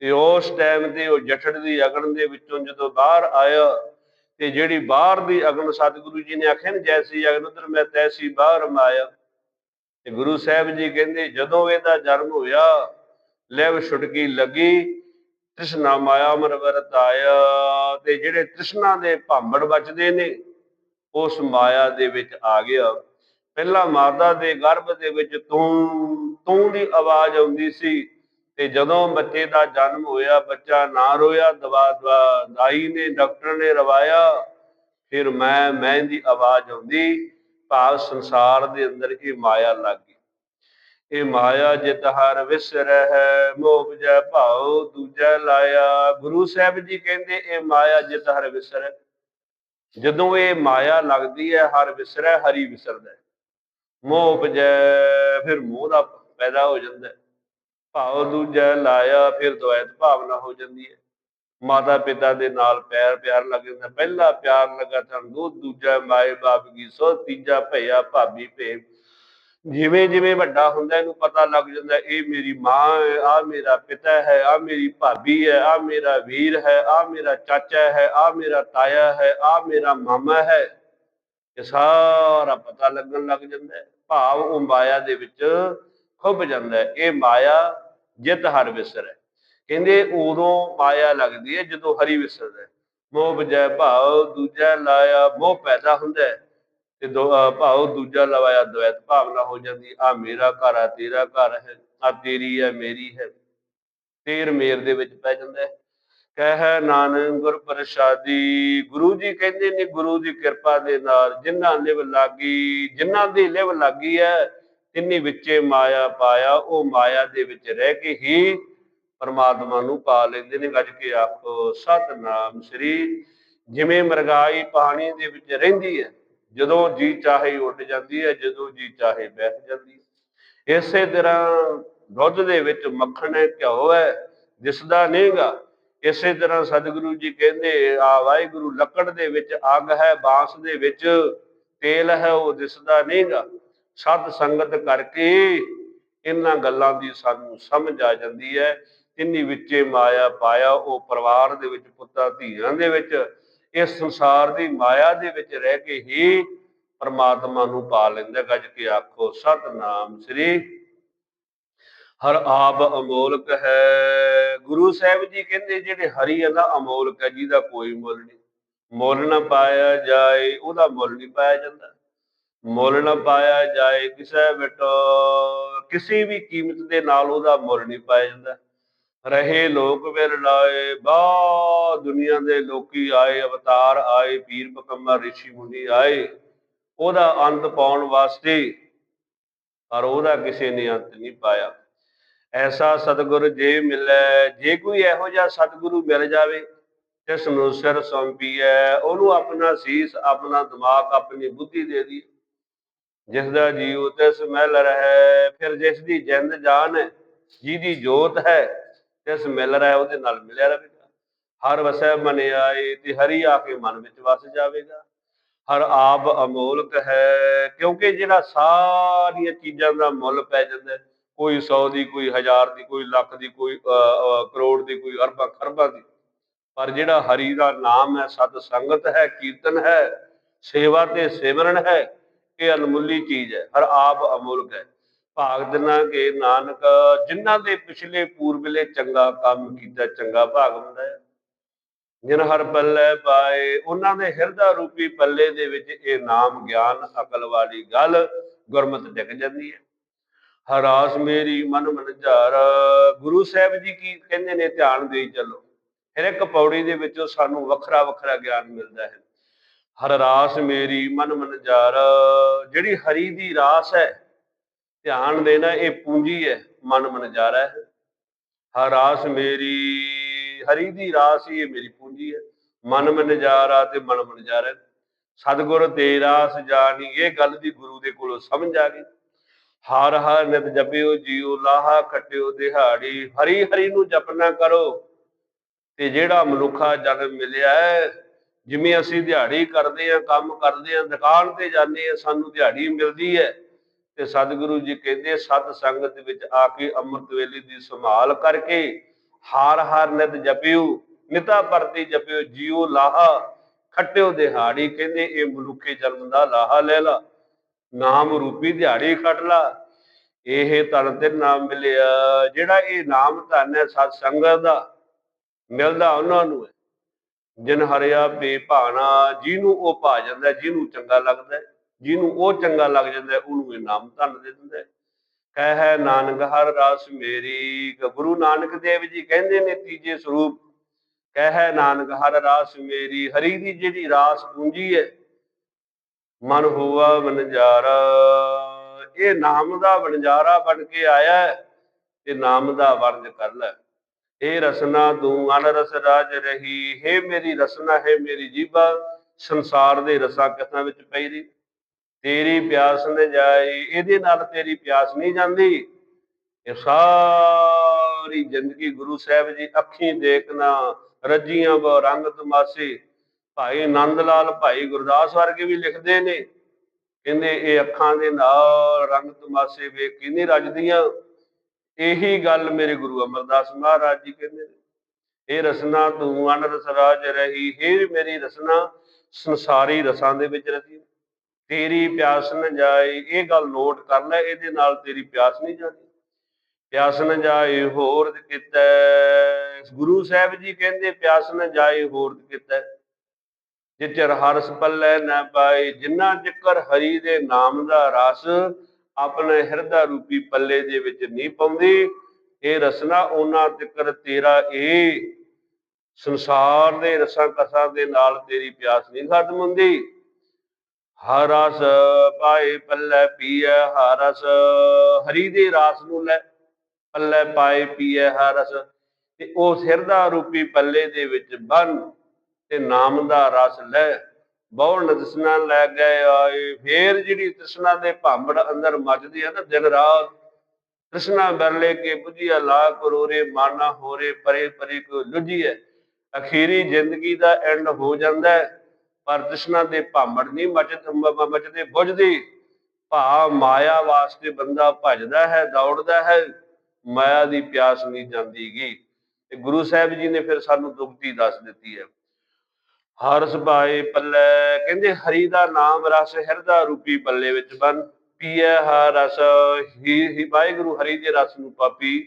[SPEAKER 1] ਤੇ ਉਸ ਟਾਈਮ ਤੇ ਉਹ ਜਠੜ ਦੀ ਅਗਨ ਦੇ ਵਿੱਚੋਂ ਜਦੋਂ ਬਾਹਰ ਆਇਆ, ਤੇ ਜਿਹੜੀ ਬਾਹਰ ਦੀ ਅਗਨ ਸਤਿਗੁਰੂ ਜੀ ਨੇ ਆਖਿਆ ਨੇ, ਜੈਸੀ ਅਗਨ ਉਧਰ ਮੈਂ ਤੈਸੀ ਬਾਹਰ ਮਾਇਆ। ਤੇ ਗੁਰੂ ਸਾਹਿਬ ਜੀ ਕਹਿੰਦੇ, ਜਦੋਂ ਇਹਦਾ ਜਨਮ ਹੋਇਆ ਲੈਵ ਛੁਟਕੀ ਲੱਗੀ, ਤ੍ਰਿਸ਼ਨਾ ਮਾਇਆ ਮਰ ਵਰਤਾਇਆ ਤੇ ਜਿਹੜੇ ਤ੍ਰਿਸ਼ਨਾ ਦੇ ਭਾਂਬੜ ਬਚਦੇ ਨੇ, ਉਸ ਮਾਇਆ ਦੇ ਵਿੱਚ ਆ ਗਿਆ। ਪਹਿਲਾਂ ਮਾਤਾ ਦੇ ਗਰਭ ਦੇ ਵਿੱਚ ਤੂੰ ਤੂੰ ਦੀ ਆਵਾਜ਼ ਆਉਂਦੀ ਸੀ ਤੇ ਜਦੋਂ ਬੱਚੇ ਦਾ ਜਨਮ ਹੋਇਆ, ਬੱਚਾ ਨਾ ਰੋਇਆ, ਦਵਾ ਦਵਾ, ਦਾਈ ਨੇ, ਡਾਕਟਰ ਨੇ ਰਵਾਇਆ, ਫਿਰ ਮੈਂ ਮੈਂ ਦੀ ਆਵਾਜ਼ ਆਉਂਦੀ, ਭਾਵ ਸੰਸਾਰ ਦੇ ਅੰਦਰ ਇਹ ਮਾਇਆ ਲੱਗ ਗਈ ਇਹ ਮਾਇਆ ਜਿਤ ਹਰ ਵਿਸਰੈ ਹੈ ਮੋਹ ਜੈ ਭਾਉ ਦੂਜੈ ਲਾਇਆ। ਗੁਰੂ ਸਾਹਿਬ ਜੀ ਕਹਿੰਦੇ, ਇਹ ਮਾਇਆ ਜਿਤ ਹਰ ਵਿਸਰੈ ਜਦੋਂ ਇਹ ਮਾਇਆ ਲੱਗਦੀ ਹੈ, ਹਰ ਵਿਸਰੈ ਹਰੀ ਵਿਸਰਦਾ ਮੋਹ ਉਪਜੈ ਫਿਰ ਮੋਹ ਦਾ ਪੈਦਾ ਹੋ ਜਾਂਦਾ ਭਾਵ ਦੂਜਾ ਲਾਇਆ, ਫਿਰ ਦੁਆਇਤ ਭਾਵਨਾ ਹੋ ਜਾਂਦੀ ਹੈ। ਮਾਤਾ ਪਿਤਾ ਦੇ ਨਾਲ ਪੈਰ ਪਿਆਰ ਲੱਗ ਜਾਂਦਾ ਪਹਿਲਾ ਪਿਆਰ ਲੱਗਾ ਤਾਂ ਦੋ, ਦੂਜਾ ਮਾਏ ਬਾਪ ਕੀ ਸੋ, ਤੀਜਾ ਭਈਆ ਭਾਬੀ ਭੇ ਜਿਵੇਂ ਜਿਵੇਂ ਵੱਡਾ ਹੁੰਦਾ, ਇਹਨੂੰ ਪਤਾ ਲੱਗ ਜਾਂਦਾ, ਇਹ ਮੇਰੀ ਮਾਂ ਹੈ ਆ ਮੇਰਾ ਪਿਤਾ ਹੈ ਆ ਮੇਰੀ ਭਾਬੀ ਹੈ ਆ ਮੇਰਾ ਵੀਰ ਹੈ ਆ ਮੇਰਾ ਚਾਚਾ ਹੈ ਆ ਮੇਰਾ ਤਾਇਆ ਹੈ ਆ ਮੇਰਾ ਮਾਮਾ ਹੈ। ਇਹ ਸਾਰਾ ਪਤਾ ਲੱਗਣ ਲੱਗ ਜਾਂਦਾ ਭਾਵ ਉਹ ਮਾਇਆ ਦੇ ਵਿੱਚ ਖੁੱਭ ਜਾਂਦਾ ਹੈ। ਇਹ ਮਾਇਆ ਜਿਤ ਹਰ ਵਿਸਰ ਹੈ। ਕਹਿੰਦੇ ਉਦੋਂ ਮਾਇਆ ਲੱਗਦੀ ਹੈ ਜਦੋਂ ਹਰੀ ਵਿਸਰਦਾ ਹੈ। ਮੋਹ ਬਜੈ ਭਾਵ ਦੂਜਾ ਲਾਇਆ, ਮੋਹ ਪੈਦਾ ਹੁੰਦਾ ਹੈ। ਤੇ ਦੋ ਭਾਵ ਦੂਜਾ ਲਵਾਇਆ ਦਵੈਤ ਭਾਵਨਾ ਹੋ ਜਾਂਦੀ ਆ ਮੇਰਾ ਘਰ ਆ, ਤੇਰਾ ਘਰ ਹੈ ਆ ਤੇਰੀ ਹੈ, ਮੇਰੀ ਹੈ। ਤੇਰ ਮੇਰ ਦੇ ਵਿੱਚ ਪੈ ਜਾਂਦਾ ਹੈ। ਕਹਿ ਨਾਨਕ ਗੁਰ ਪ੍ਰਸਾਦੀ, ਗੁਰੂ ਜੀ ਕਹਿੰਦੇ ਨੇ ਗੁਰੂ ਦੀ ਕਿਰਪਾ ਦੇ ਨਾਲ ਜਿਨ੍ਹਾਂ ਲਿਵ ਲਾਗੀ ਜਿਨ੍ਹਾਂ ਦੀ ਲਿਵ ਲਾਗੀ ਹੈ, ਤਿੰਨੀ ਵਿੱਚੇ ਮਾਇਆ ਪਾਇਆ, ਉਹ ਮਾਇਆ ਦੇ ਵਿੱਚ ਰਹਿ ਕੇ ਹੀ ਪਰਮਾਤਮਾ ਨੂੰ ਪਾ ਲੈਂਦੇ ਨੇ। ਗੱਜ ਕੇ ਆਖੋ, ਸਤਨਾਮ ਸ੍ਰੀ। ਜਿਵੇਂ ਮਰਗਾਈ ਪਾਣੀ ਦੇ ਵਿੱਚ ਰਹਿੰਦੀ ਹੈ ਜਦੋਂ ਜੀ ਚਾਹੇ ਉੱਡ ਜਾਂਦੀ ਹੈ, ਜਦੋਂ ਜੀ ਚਾਹੇ ਬੈਠ ਜਾਂਦੀ ਇਸੇ ਤਰ੍ਹਾਂ ਦੁੱਧ ਦੇ ਵਿੱਚ ਮੱਖਣ ਹੈ, ਘਿਓ ਹੈ, ਦਿਸਦਾ ਨਹੀਂਗਾ। ਇਸੇ ਤਰ੍ਹਾਂ ਸਤਿਗੁਰੂ ਜੀ ਕਹਿੰਦੇ, ਆ ਵਾਹਿਗੁਰੂ, ਲੱਕੜ ਦੇ ਵਿੱਚ ਅੱਗ ਹੈ, ਬਾਂਸ ਦੇ ਵਿੱਚ ਤੇਲ ਹੈ, ਉਹ ਦਿਸਦਾ ਨਹੀਂਗਾ। ਸਤ ਸੰਗਤ ਕਰਕੇ ਇਹਨਾਂ ਗੱਲਾਂ ਦੀ ਸਾਨੂੰ ਸਮਝ ਆ ਜਾਂਦੀ ਹੈ। ਇੰਨੀ ਵਿੱਚੇ ਮਾਇਆ ਪਾਇਆ, ਉਹ ਪਰਿਵਾਰ ਦੇ ਵਿੱਚ, ਪੁੱਤਾਂ, ਧੀਆਂ ਦੇ ਵਿੱਚ ਇਸ ਸੰਸਾਰ ਦੀ ਮਾਇਆ ਦੇ ਵਿੱਚ ਰਹਿ ਕੇ ਹੀ ਪਰਮਾਤਮਾ ਨੂੰ ਪਾ ਲੈਂਦਾ ਗੱਜ ਕੇ ਆਖੋ, ਸਤਨਾਮ ਸ੍ਰੀ ਹਰ ਆਪ ਅਮੋਲਕ ਹੈ। ਗੁਰੂ ਸਾਹਿਬ ਜੀ ਕਹਿੰਦੇ, ਜਿਹੜੇ ਹਰੀ ਹੈ ਨਾ, ਅਮੋਲਕ ਹੈ, ਜਿਹਦਾ ਕੋਈ ਮੁੱਲ ਨਹੀਂ। ਮੁੱਲ ਨਾ ਪਾਇਆ ਜਾਏ, ਉਹਦਾ ਮੁੱਲ ਨਹੀਂ ਪਾਇਆ ਜਾਂਦਾ। ਮੁੱਲ ਨਾ ਪਾਇਆ ਜਾਏ, ਕਿਸੇ ਬਿਟੋ ਕਿਸੇ ਵੀ ਕੀਮਤ ਦੇ ਨਾਲ ਉਹਦਾ ਮੁੱਲ ਨਹੀਂ ਪਾਇਆ ਜਾਂਦਾ। ਰਹੇ ਲੋਕ ਵਿਰ ਲਾਏ ਬਾ ਦੁਨੀਆ ਦੇ ਲੋਕੀ ਆਏ, ਅਵਤਾਰ ਆਏ, ਪੀਰ ਪਕੰਮਾ ਰਿਸ਼ੀ ਮੁਨੀ ਆਏ। ਉਹਦਾ ਅੰਤ ਪਾਉਣ ਵਾਸਤੇ ਪਰ ਉਹਦਾ ਕਿਸੇ ਨੇ ਅੰਤ ਨਹੀਂ ਪਾਇਆ। ਐਸਾ ਸਤਿਗੁਰ ਜੇ ਮਿਲੈ, ਜੇ ਕੋਈ ਇਹੋ ਜਿਹਾ ਸਤਿਗੁਰੂ ਮਿਲ ਜਾਵੇ ਜਿਸ ਨੂੰ ਸਿਰ ਸੌਂਪੀਐ ਉਹਨੂੰ ਆਪਣਾ ਸੀਸ, ਆਪਣਾ ਦਿਮਾਗ, ਆਪਣੀ ਬੁੱਧੀ ਦੇ ਦੀ ਜਿਸ ਦਾ ਜੀਵ ਤਿਸ ਮਹਿਲ ਰਹਿ, ਫਿਰ ਜਿਸ ਦੀ ਜਿੰਦ ਜਾਨ ਹੈ ਜਿਹਦੀ ਜੋਤ ਹੈ ਤਿਸ ਮਿਲ ਰਿਹਾ ਉਹਦੇ ਨਾਲ ਮਿਲਿਆ ਰਹੇਗਾ। ਹਰ ਵਸੈ ਮਨ ਆਏ ਤੇ ਹਰੀ ਆ ਕੇ ਮਨ ਵਿੱਚ ਵਸ ਜਾਵੇਗਾ। ਹਰ ਆਪ ਅਮੋਲਕ ਹੈ, ਕਿਉਂਕਿ ਜਿਹੜਾ ਸਾਰੀਆਂ ਚੀਜ਼ਾਂ ਦਾ ਮੁੱਲ ਪੈ ਜਾਂਦਾ ਕੋਈ 100 ਦੀ, ਕੋਈ 1000 ਦੀ, ਕੋਈ ਲੱਖ ਦੀ, ਕੋਈ ਕਰੋੜ ਦੀ, ਕੋਈ ਅਰਬਾਂ ਖਰਬਾਂ ਦੀ, ਪਰ ਜਿਹੜਾ ਹਰੀ ਦਾ ਨਾਮ ਹੈ, ਸਤ ਸੰਗਤ ਹੈ, ਕੀਰਤਨ ਹੈ, ਸੇਵਾ ਤੇ ਸਿਮਰਨ ਹੈ, ਇਹ ਅਨਮੁੱਲੀ ਚੀਜ਼ ਹੈ, ਹਰ ਆਪ ਅਮੋਲਕ ਹੈ। ਭਾਗ ਦਿਨਾ ਕੇ ਨਾਨਕ। ਜਿਨ੍ਹਾਂ ਦੇ ਪਿਛਲੇ ਪੂਰਬਲੇ ਚੰਗਾ ਕੰਮ ਕੀਤਾ, ਚੰਗਾ ਭਾਗ ਹੁੰਦਾ ਹੈ। ਜਿਨ ਹਰ ਪੱਲੇ ਪਾਏ, ਉਹਨਾਂ ਦੇ ਹਿਰਦਾ ਰੂਪੀ ਪੱਲੇ ਦੇ ਵਿੱਚ ਇਹ ਨਾਮ ਗਿਆਨ, ਅਕਲ ਵਾਲੀ ਗੱਲ ਗੁਰਮਤ ਡਿੱਗ ਜਾਂਦੀ ਹੈ। ਹਰਾਸ ਮੇਰੀ ਮਨ ਮਨਝਾਰ ਗੁਰੂ ਸਾਹਿਬ ਜੀ ਕੀ ਕਹਿੰਦੇ ਨੇ? ਧਿਆਨ ਦੇ ਚੱਲੋ। ਹਰ ਇੱਕ ਪੌੜੀ ਦੇ ਵਿੱਚੋਂ ਸਾਨੂੰ ਵੱਖਰਾ ਵੱਖਰਾ ਗਿਆਨ ਮਿਲਦਾ ਹੈ। ਹਰ ਰਾਸ ਮੇਰੀ ਮਨ ਮਨਝਾਰ ਜਿਹੜੀ ਹਰੀ ਦੀ ਰਾਸ ਹੈ ਧਿਆਨ ਦੇਣਾ ਇਹ ਪੂੰਜੀ ਹੈ, ਮਨ ਮਨਜਾਰਾ ਹੈ। ਹਰਾਸ ਮੇਰੀ, ਹਰੀ ਦੀ ਰਾਸ ਹੀ ਇਹ ਮੇਰੀ ਪੂੰਜੀ ਹੈ। ਮਨ ਮਨਜਾਰਾ ਤੇ ਮਨ ਮਨਜਾਰਾ ਸਤਿਗੁਰ ਤੇ ਰਾਸ ਜਾਣੀ, ਇਹ ਗੱਲ ਦੀ ਗੁਰੂ ਦੇ ਕੋਲੋਂ ਸਮਝ ਆ ਗਈ। ਹਰ ਹਰ ਨਿਤ ਜਪਿਓ ਜੀਉ ਲਾਹਾ ਖਟਿਓ ਦਿਹਾੜੀ, ਹਰੀ ਹਰੀ ਨੂੰ ਜਪਨਾ ਕਰੋ। ਤੇ ਜਿਹੜਾ ਮਨੁੱਖਾ ਜਨਮ ਮਿਲਿਆ ਜਿਵੇਂ ਅਸੀਂ ਦਿਹਾੜੀ ਕਰਦੇ ਆ ਕੰਮ ਕਰਦੇ ਆ ਦੁਕਾਨ ਤੇ ਜਾਂਦੇ ਆ ਸਾਨੂੰ ਦਿਹਾੜੀ ਮਿਲਦੀ ਹੈ। ਤੇ ਸਤਿਗੁਰੂ ਜੀ ਕਹਿੰਦੇ, ਸਤ ਸੰਗਤ ਵਿੱਚ ਆ ਕੇ ਅੰਮ੍ਰਿਤ ਵੇਲੇ ਦੀ ਸੰਭਾਲ ਕਰਕੇ ਹਾਰ ਹਾਰ ਨਿਤ ਜਪਿਓ ਨਿਤਾ ਪਰਤੀ ਜਪਿਓ ਜੀਉ ਲਾਹਾ, ਖੱਟਿਓ ਦਿਹਾੜੀ, ਕਹਿੰਦੇ ਇਹ ਮਨੁੱਖੇ ਜਨਮ ਦਾ ਲਾਹਾ ਲੈ ਲਾ, ਨਾਮ ਰੂਪੀ ਦਿਹਾੜੀ ਖੱਟ ਲਾ, ਇਹ ਤਨ ਤੇ ਨਾਮ ਮਿਲਿਆ, ਜਿਹੜਾ ਇਹ ਨਾਮ ਧਨ ਹੈ ਸਤ ਸੰਗਤ ਦਾ, ਮਿਲਦਾ ਉਹਨਾਂ ਨੂੰ ਜਿਨ ਹਰਿਆ ਬੇਭਾਣਾ, ਜਿਹਨੂੰ ਉਹ ਭਾ ਜਾਂਦਾ, ਜਿਹਨੂੰ ਚੰਗਾ ਲੱਗਦਾ ਜਿਹਨੂੰ ਉਹ ਚੰਗਾ ਲੱਗ ਜਾਂਦਾ ਉਹਨੂੰ ਇਹ ਨਾਮ ਧਨ ਦੇ ਦਿੰਦਾ ਹੈ। ਕਹਿ ਨਾਨਕ, ਹਰ ਰਸ ਮੇਰੀ ਗੁਰੂ ਨਾਨਕ ਦੇਵ ਜੀ ਕਹਿੰਦੇ ਨੇ ਤੀਜੇ ਸਰੂਪ। ਕਹਿ ਨਾਨਕ, ਹਰ ਰਸ ਮੇਰੀ, ਹਰੀ ਦੀ ਜਿਹੜੀ ਰਾਸ ਪੂੰਜੀ ਹੈ, ਮਨ ਹੋਆ ਵਨਜਾਰਾ ਇਹ ਨਾਮ ਦਾ ਵਣਜਾਰਾ ਬਣ ਕੇ ਆਇਆ ਤੇ ਨਾਮ ਦਾ ਵਰਜ ਕਰ ਲੈ। ਇਹ ਰਸਨਾ, ਤੂੰ ਅਨ ਰਸ ਰਾਜ ਰਹੀ। ਹੈ ਮੇਰੀ ਰਸਨਾ, ਹੈ ਮੇਰੀ ਜੀਬਾ ਸੰਸਾਰ ਦੇ ਰਸਾਂ ਕਿਸਾਂ ਵਿੱਚ ਪਈ ਰਹੀ। ਤੇਰੀ ਪਿਆਸ ਨੇ ਜਾਏ, ਇਹਦੇ ਨਾਲ ਤੇਰੀ ਪਿਆਸ ਨਹੀਂ ਜਾਂਦੀ। ਇਹ ਸਾਰੀ ਜ਼ਿੰਦਗੀ ਗੁਰੂ ਸਾਹਿਬ ਜੀ ਅੱਖੀਂ ਦੇਖਣਾ ਰੱਜੀਆਂ ਬੋ ਰੰਗ ਤਮਾਸੇ ਭਾਈ ਆਨੰਦ ਲਾਲ ਭਾਈ ਗੁਰਦਾਸ ਵਰਗੇ ਵੀ ਲਿਖਦੇ ਨੇ। ਕਹਿੰਦੇ ਇਹ ਅੱਖਾਂ ਦੇ ਨਾਲ ਰੰਗ ਤਮਾਸੇ ਵੇਖ ਕੇ ਨਹੀਂ ਰੱਜਦੀਆਂ। ਇਹੀ ਗੱਲ ਮੇਰੇ ਗੁਰੂ ਅਮਰਦਾਸ ਮਹਾਰਾਜ ਜੀ ਕਹਿੰਦੇ ਨੇ। ਇਹ ਰਸਨਾ ਤੂੰ ਅਨ ਰਸ ਰਾਜ ਰਹੀ ਹੈ ਮੇਰੀ ਰਸਨਾ ਸੰਸਾਰੀ ਰਸਾਂ ਦੇ ਵਿੱਚ ਰਤੀ ਤੇਰੀ ਪਿਆਸ ਨ ਜਾਏ, ਇਹ ਗੱਲ ਨੋਟ ਕਰ ਲੈ ਇਹਦੇ ਨਾਲ ਤੇਰੀ ਪਿਆਸ ਨਹੀਂ ਜਾਂਦੀ ਪਿਆਸ ਨ ਜਾਏ ਹੋਰ ਕਿਤੈ। ਗੁਰੂ ਸਾਹਿਬ ਜੀ ਕਹਿੰਦੇ, ਪਿਆਸ ਨ ਜਾਏ ਹੋਰ ਕਿਤੈ। ਜਿਚਰ ਹਰਸ ਪੱਲੇ ਨਾ ਪਾਏ, ਜਿੰਨਾ ਚਿਕਰ ਹਰੀ ਦੇ ਨਾਮ ਦਾ ਰਸ, ਆਪਣੇ ਹਿਰਦਾ ਰੂਪੀ ਪੱਲੇ ਦੇ ਵਿੱਚ ਨਹੀਂ ਪਾਉਂਦੀ। ਇਹ ਰਸਨਾ ਉਹਨਾਂ ਚਿਕਰ ਤੇਰਾ ਇਹ ਸੰਸਾਰ ਦੇ ਰਸਾਂ ਕਸਾਂ ਦੇ ਨਾਲ ਤੇਰੀ ਪਿਆਸ ਨਹੀਂ ਖਤਮ ਹੁੰਦੀ। ਹਰ ਪਾਏ ਪੱਲੇ ਪੀਏ ਹਰ ਹਰੀ ਦੇ ਰਾਸ ਨੂੰ ਲੈ ਪੱਲੇ ਪਾਏ ਪੀਏ ਹਰ ਤੇ ਉਹ ਸਿਰ ਦਾ ਰੂਪੀ ਪੱਲੇ ਦੇ ਵਿੱਚ ਬੰਨ ਤੇ ਨਾਮ ਦਾ ਰਸ ਲੈ। ਬਹੁ ਨਦਸਨਾ ਲੈ ਗਏ ਆਏ। ਫੇਰ ਜਿਹੜੀ ਤ੍ਰਿਸ਼ਨਾ ਦੇ ਭਾਂਬੜ ਅੰਦਰ ਮੱਚਦੀ ਹੈ ਨਾ ਦਿਨ ਰਾਤ ਤ੍ਰਿਸ਼ਨਾ ਬਰਲੇ ਕੇ 부ਝਿਆ ਲਾ ਕਰੋਰੇ ਮਾਨਾ ਹੋਰੇ ਪਰੇ ਪਰੇ ਕੋ ਲੁਝੀਐ ਅਖੀਰੀ ਜ਼ਿੰਦਗੀ ਦਾ ਐਂਡ ਹੋ ਜਾਂਦਾ ਹੈ ਪਰ ਤ੍ਰਿਸ਼ਨਾ ਦੇ ਭਾਂਬੜ ਨਹੀਂ ਮਚਦ ਮਚਦੇ ਬੁਝਦੀ ਭਾ ਮਾਇਆ ਵਾਸਤੇ ਬੰਦਾ ਭਜਦਾ ਹੈ, ਦੌੜਦਾ ਹੈ, ਮਾਇਆ ਦੀ ਪਿਆਸ ਨਹੀਂ ਜਾਂਦੀਗੀ ਤੇ ਗੁਰੂ ਸਾਹਿਬ ਜੀ ਨੇ ਫਿਰ ਸਾਨੂੰ ਦੁਖਤੀ ਦੱਸ ਦਿੱਤੀ ਹੈ। ਹਰਸ ਸੁਭਾਏ ਪੱਲੇ, ਕਹਿੰਦੇ ਹਰੀ ਦਾ ਨਾਮ ਰਸ ਹਿਰਦਾ ਰੂਪੀ ਪੱਲੇ ਵਿੱਚ ਬਨ ਪੀਏ ਹਰ ਰਸ ਹੀ ਹੀ ਵਾਹਿਗੁਰੂ ਹਰੀ ਦੇ ਰਸ ਨੂੰ ਪਾਪੀ,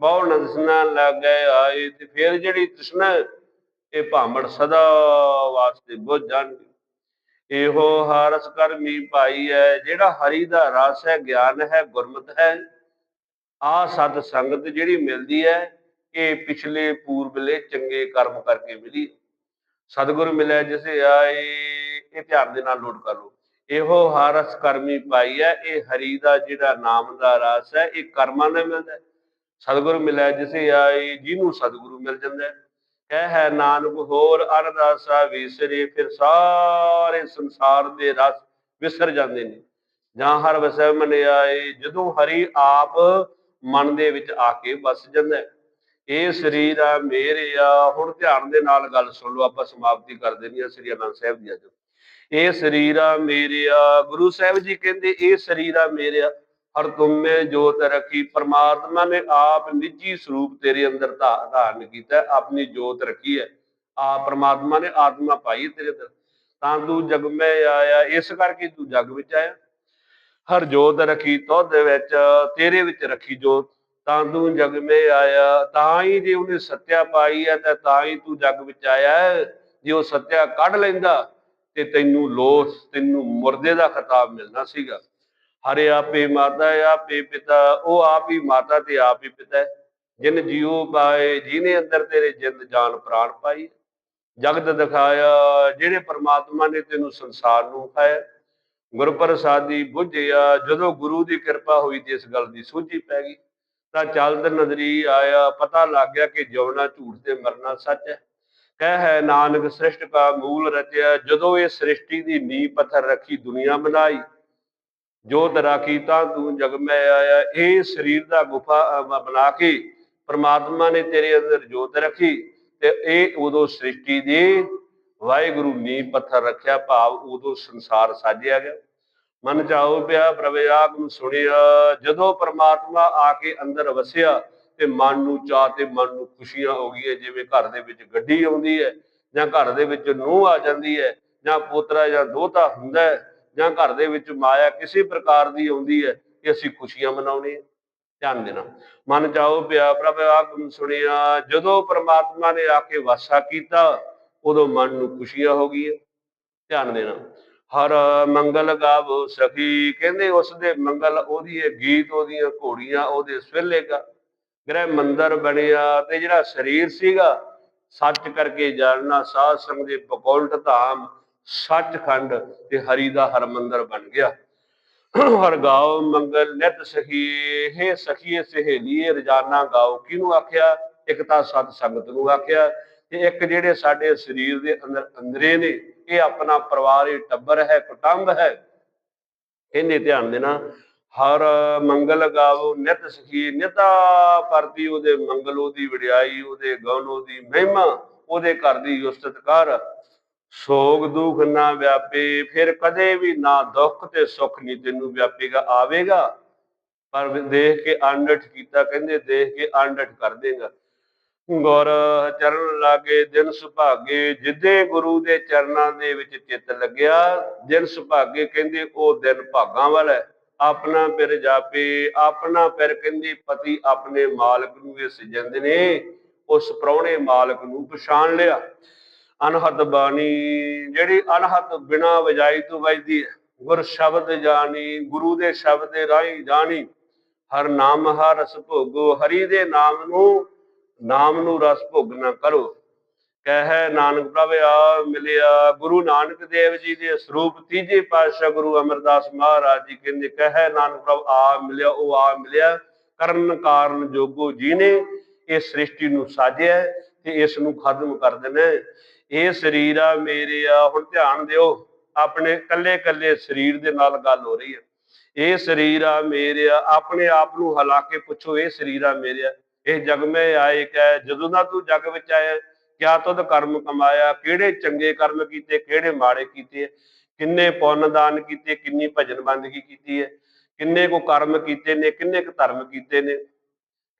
[SPEAKER 1] ਬਹੁ ਨਦਸਨਾ ਲੱਗ ਆਏ, ਤੇ ਫਿਰ ਜਿਹੜੀ ਤ੍ਰਿਸ਼ਨਾ ਇਹ ਭਾਮੜ ਸਦਾ ਵਾਸਤੇ ਬੁੱਝ ਜਾਣਗੇ ਇਹੋ ਹਾਰਸ ਕਰਮੀ ਭਾਈ ਹੈ ਜਿਹੜਾ ਹਰੀ ਦਾ ਰਸ ਹੈ, ਗਿਆਨ ਹੈ, ਗੁਰਮਤ ਹੈ। ਆ ਸਤ ਸੰਗਤ ਜਿਹੜੀ ਮਿਲਦੀ ਹੈ ਇਹ ਪਿਛਲੇ ਪੂਰਬਲੇ ਚੰਗੇ ਕਰਮ ਕਰਕੇ ਮਿਲੀ ਸਤਿਗੁਰ ਮਿਲਿਆ ਜਿਸੇ ਆਏ, ਇਹ ਧਿਆਨ ਦੇ ਨਾਲ ਨੋਟ ਕਰ ਲਓ। ਇਹੋ ਹਾਰਸ ਕਰਮੀ ਪਾਈ ਹੈ ਇਹ ਹਰੀ ਦਾ ਜਿਹੜਾ ਨਾਮ ਦਾ ਰਸ ਹੈ, ਇਹ ਕਰਮਾਂ ਨਾਲ ਮਿਲਦਾ ਹੈ ਸਤਿਗੁਰ ਮਿਲਿਆ ਜਿਸੇ ਆਏ, ਜਿਹਨੂੰ ਸਤਿਗੁਰੂ ਮਿਲ ਜਾਂਦਾ ਕਹਿ ਨਾਨਕ ਹੋਰ ਅਨ ਵਿਸਰੇ, ਫਿਰ ਸਾਰੇ ਸੰਸਾਰ ਦੇ ਰਸ ਵਿਸਰ ਜਾਂਦੇ ਨੇ। ਜਾਂ ਹਰ ਵਸੈ ਮਨ ਆਏ, ਜਦੋਂ ਹਰੀ ਆਪ ਮਨ ਦੇ ਵਿੱਚ ਆ ਕੇ ਵਸ ਜਾਂਦਾ ਹੈ। ਇਹ ਸਰੀਰ ਆ, ਮੇਰੇ ਆ, ਹੁਣ ਧਿਆਨ ਦੇ ਨਾਲ ਗੱਲ ਸੁਣ ਲਓ, ਆਪਾਂ ਸਮਾਪਤੀ ਕਰ ਦੇਣੀ ਆ ਸ੍ਰੀ ਅਨੰਦ ਸਾਹਿਬ ਜੀ ਅੱਜ। ਇਹ ਸਰੀਰ ਆ, ਮੇਰੇ ਆ, ਗੁਰੂ ਸਾਹਿਬ ਜੀ ਕਹਿੰਦੇ, ਇਹ ਸਰੀਰ ਆ, ਮੇਰੇ ਆ। ਹਰ ਤੁਮੇ ਜੋਤ ਰੱਖੀ, ਪਰਮਾਤਮਾ ਨੇ ਆਪ ਨਿੱਜੀ ਸਰੂਪ ਤੇਰੇ ਅੰਦਰ ਧਾ- ਧਾਰਨ ਕੀਤਾ, ਆਪਣੀ ਜੋਤ ਰੱਖੀ ਹੈ। ਆ ਪ੍ਰਮਾਤਮਾ ਨੇ ਆਤਮਾ ਪਾਈ ਤੇਰੇ ਅੰਦਰ। ਤਾਂ ਤੂੰ ਜਗ ਮੈਂ ਆਇਆ, ਇਸ ਕਰਕੇ ਤੂੰ ਜਗ ਵਿੱਚ ਆਇਆ। ਹਰ ਜੋਤ ਰੱਖੀ, ਤੁਧ ਵਿੱਚ, ਤੇਰੇ ਵਿੱਚ ਰੱਖੀ ਜੋਤ। ਤਾਂ ਤੂੰ ਜਗ ਮੇ ਆਇਆ, ਤਾਂ ਹੀ ਜੇ ਉਹਨੇ ਸੱਤਿਆ ਪਾਈ ਹੈ, ਤਾਂ ਤਾਂ ਹੀ ਤੂੰ ਜਗ ਵਿੱਚ ਆਇਆ ਜੇ ਉਹ ਸੱਤਿਆ ਕੱਢ ਲੈਂਦਾ, ਤੇ ਤੈਨੂੰ ਲੋਸ, ਤੈਨੂੰ ਮੁਰਦੇ ਦਾ ਖਿਤਾਬ ਮਿਲਣਾ ਸੀਗਾ। ਹਰੇ ਆਪੇ ਮਾਤਾ ਆਪੇ ਪਿਤਾ, ਉਹ ਆਪ ਹੀ ਮਾਤਾ ਤੇ ਆਪ ਹੀ ਪਿਤਾ ਹੈ। ਜਿਨ ਜੀਉ ਪਾਏ ਜਿਹਨੇ ਅੰਦਰ ਤੇਰੇ ਜਿੰਦ ਜਾਨ ਪ੍ਰਾਣ ਪਾਈ ਜਗਤ ਦਿਖਾਇਆ, ਜਿਹੜੇ ਪ੍ਰਮਾਤਮਾ ਨੇ ਤੈਨੂੰ ਸੰਸਾਰ ਨੂੰ ਖਾਇਆ ਗੁਰਪ੍ਰਸਾਦੀ ਬੁੱਝਿਆ, ਜਦੋਂ ਗੁਰੂ ਦੀ ਕਿਰਪਾ ਹੋਈ ਤੇ ਇਸ ਗੱਲ ਦੀ ਸੂਝੀ ਪੈ ਗਈ। ਤਾਂ ਚਲਦ ਨਜ਼ਰੀ ਆਇਆ, ਪਤਾ ਲੱਗ ਗਿਆ ਕਿ ਜਿਉਣਾ ਝੂਠ ਤੇ ਮਰਨਾ ਸੱਚ ਹੈ। ਕਹਿ ਹੈ, ਨਾਨਕ ਸ੍ਰਿਸ਼ਟ ਕਾ ਮੂਲ ਰਚਿਆ, ਜਦੋਂ ਇਹ ਸ੍ਰਿਸ਼ਟੀ ਦੀ ਨੀਂਹ ਪੱਥਰ ਰੱਖੀ ਦੁਨੀਆ ਬਣਾਈ ਜੋਤ ਰਾਖੀ ਤਾਂ ਤੂੰ ਜਗ ਮੈਂ ਆਇਆ। ਇਹ ਸਰੀਰ ਦਾ ਗੁਫਾ ਬਣਾ ਕੇ ਪ੍ਰਮਾਤਮਾ ਨੇ ਤੇਰੇ ਅੰਦਰ ਜੋਤ ਰੱਖੀ ਤੇ ਇਹ ਉਦੋਂ ਸ੍ਰਿਸ਼ਟੀ ਦੀ ਵਾਹਿਗੁਰੂ ਨੀਂਹ ਪੱਥਰ ਰੱਖਿਆ, ਭਾਵ ਉਦੋਂ ਸੰਸਾਰ ਸਾਜਿਆ ਗਿਆ। ਮਨ ਚਾਉ ਪਿਆ ਪ੍ਰਵੇ ਆਗਮ ਸੁਣਿਆ। ਜਦੋਂ ਪ੍ਰਮਾਤਮਾ ਆ ਕੇ ਅੰਦਰ ਵਸਿਆ ਤੇ ਮਨ ਨੂੰ ਚਾਹ ਤੇ ਮਨ ਨੂੰ ਖੁਸ਼ੀਆਂ ਹੋ ਗਈਆਂ, ਜਿਵੇਂ ਘਰ ਦੇ ਵਿੱਚ ਗੱਡੀ ਆਉਂਦੀ ਹੈ ਜਾਂ ਘਰ ਦੇ ਵਿੱਚ ਨੂੰਹ ਆ ਜਾਂਦੀ ਹੈ ਜਾਂ ਪੋਤਰਾ ਜਾਂ ਦੋਤਾ ਹੁੰਦਾ ਹੈ ਜਾਂ ਘਰ ਦੇ ਵਿੱਚ ਮਾਇਆ ਕਿਸੇ ਪ੍ਰਕਾਰ ਦੀ ਆਉਂਦੀ ਹੈ ਕਿ ਅਸੀਂ ਖੁਸ਼ੀਆਂ ਮਨਾਉਣੇ ਧਿਆਨ ਦੇਣਾ। ਮਨ ਚਾਉ ਪਿਆ ਪ੍ਰਭ ਆਗਮ ਸੁਣਿਆ। ਜਦੋਂ ਪ੍ਰਮਾਤਮਾ ਨੇ ਆ ਕੇ ਵਾਸਾ ਕੀਤਾ, ਉਦੋਂ ਮਨ ਨੂੰ ਖੁਸ਼ੀਆਂ ਹੋ ਗਈਆਂ। ਧਿਆਨ ਦੇਣਾ। ਹਰ ਮੰਗਲ ਗਾਵੋ ਸਖੀ। ਕਹਿੰਦੇ ਉਸ ਦੇ ਮੰਗਲ ਉਹਦੀ ਇਹ ਗੀਤ ਉਹਦੀਆਂ ਘੋੜੀਆਂ ਉਹਦੇ ਸਵੇਲੇਗਾ ਗ੍ਰਹਿ ਮੰਦਰ ਬਣਿਆ ਤੇ ਜਿਹੜਾ ਸਰੀਰ ਸੀਗਾ, ਸੱਚ ਕਰਕੇ ਜਾਣਨਾ ਸਾਧ ਸੰਗ ਦੇ ਪਕੌਲਟ ਧਾਮ। ਸੱਚਖੰਡ ਤੇ ਹਰੀ ਦਾ ਹਰ ਮੰਦਰ ਬਣ ਗਿਆ। ਹਰ ਗਾਓ ਮੰਗਲ ਨਿਤ ਸਖੀਏ ਹੈ ਸਖੀਏ ਸਹੇਲੀਏ, ਰਜਾਨਾ ਗਾਓ ਕਿਹਨੂੰ ਆਖਿਆ? ਇੱਕ ਤਾਂ ਸਤ ਸੰਗਤ ਨੂੰ ਆਖਿਆ ਤੇ ਇੱਕ ਜਿਹੜੇ ਸਾਡੇ ਸਰੀਰ ਦੇ ਅੰਦਰ ਅੰਦਰੇ ਨੇ, ਇਹ ਆਪਣਾ ਪਰਿਵਾਰ ਇਹ ਟੱਬਰ ਹੈ, ਕੁਟੰਬ ਹੈ। ਇਹਨੇ ਧਿਆਨ ਦੇਣਾ, ਹਰ ਮੰਗਲ ਗਾਵੋ ਨਿਤ ਸਖੀ, ਨਿਤਾ ਪਰਦੀ ਉਹਦੇ ਮੰਗਲ, ਉਹਦੀ ਵਡਿਆਈ, ਉਹਦੇ ਗੁਣ, ਉਹਦੀ ਮਹਿਮਾ, ਉਹਦੇ ਘਰ ਦੀ ਉਸਤਤ ਕਰ। ਸੋਗ ਦੁੱਖ ਨਾ ਵਿਆਪੇ, ਫਿਰ ਕਦੇ ਵੀ ਨਾ ਦੁੱਖ ਤੇ ਸੁੱਖ ਨਹੀਂ ਤੈਨੂੰ ਵਿਆਪੇਗਾ, ਆਵੇਗਾ? ਪਰ ਦੇਖ ਕੇ ਅਣਡਠ ਕੀਤਾ ਕਹਿੰਦੇ, ਦੇਖ ਕੇ ਅਣਡਠ ਕਰ ਦੇਗਾ। ਗੁਰ ਚਰਨ ਲਾਗੇ, ਦਿਨ ਸੁਭਾਗੇ, ਜਿੱਦੇ ਗੁਰੂ ਦੇ ਚਰਨਾਂ ਦੇ ਵਿੱਚ ਚਿੱਤ ਲੱਗਿਆ, ਦਿਨ ਸੁਭਾਗੇ ਕਹਿੰਦੇ, ਉਹ ਦਿਨ ਭਾਗਾਂ ਵਾਲਾ ਆਪਣਾ ਪਿਰ ਜਾਪੇ, ਆਪਣਾ ਪਿਰ ਕਹਿੰਦੇ, ਪਤੀ ਆਪਣੇ ਮਾਲਕ ਨੂੰ ਇਹ ਸਜੰਦੇ ਨੇ, ਉਸ ਪ੍ਰਾਹੁਣੇ ਮਾਲਕ ਨੂੰ ਪਛਾਣ ਲਿਆ। ਅਨਹਦ ਬਾਣੀ, ਜਿਹੜੀ ਅਨਹਦ ਬਿਨਾ ਵਜਾਈ ਤੋਂ ਵੱਜਦੀ ਹੈ। ਗੁਰ ਸ਼ਬਦ ਜਾਣੀ, ਗੁਰੂ ਦੇ ਸ਼ਬਦ ਦੇ ਰਾਹੀਂ ਜਾਣੀ। ਹਰ ਨਾਮ, ਹਰ ਰਸ ਭੋਗੋ, ਹਰੀ ਦੇ ਨਾਮ ਨੂੰ ਨਾਮ ਨੂੰ ਰਸ ਭੋਗਣਾ ਕਰੋ। ਕਹਿ, ਨਾਨਕ ਪ੍ਰਭ ਮਿਲਿਆ। ਗੁਰੂ ਨਾਨਕ ਦੇਵ ਜੀ ਦੇ ਸਰੂਪ ਤੀਜੇ ਪਾਤਸ਼ਾਹ ਗੁਰੂ ਅਮਰਦਾਸ ਮਹਾਰਾਜ ਜੀ ਕਹਿੰਦੇ, ਕਹਿ, ਨਾਨਕ ਪ੍ਰਭ ਆ ਮਿਲਿਆ, ਉਹ ਆ ਮਿਲਿਆ। ਕਰਨ ਕਾਰਨ ਜੋਗੋ ਜੀ ਨੇ ਇਸ ਸ੍ਰਿਸ਼ਟੀ ਨੂੰ ਸਾਜਿਆ ਤੇ ਇਸ ਨੂੰ ਖਤਮ ਕਰ ਦੇਣਾ ਇਹ ਸਰੀਰ ਆ, ਮੇਰੇ ਆ, ਹੁਣ ਧਿਆਨ ਦਿਓ, ਆਪਣੇ ਕੱਲੇ ਕੱਲੇ ਸਰੀਰ ਦੇ ਨਾਲ ਗੱਲ ਹੋ ਰਹੀ ਹੈ ਇਹ ਸਰੀਰ ਆ, ਮੇਰੇ ਆ, ਆਪਣੇ ਆਪ ਨੂੰ ਹਲਾ ਕੇ ਪੁੱਛੋ, ਇਹ ਸਰੀਰ ਆ, ਮੇਰੇ ਆ। ਇਹ ਜਗ ਮੈਂ ਆਏ ਕੈ ਜਦੋਂ ਦਾ ਤੂੰ ਜਗ ਵਿੱਚ ਆਇਆ, ਕਿਆ ਤੁਧ ਕਰਮ ਕਮਾਇਆ, ਕਿਹੜੇ ਚੰਗੇ ਕਰਮ ਕੀਤੇ, ਕਿਹੜੇ ਮਾੜੇ ਕੀਤੇ ਕਿੰਨੇ ਪੁੰਨ ਦਾਨ ਕੀਤੇ, ਕਿੰਨੀ ਭਜਨ ਬੰਦਗੀ ਕੀਤੀ ਹੈ ਕਿੰਨੇ ਕੋ ਕਰਮ ਕੀਤੇ ਨੇ, ਕਿੰਨੇ ਕੁ ਧਰਮ ਕੀਤੇ ਨੇ?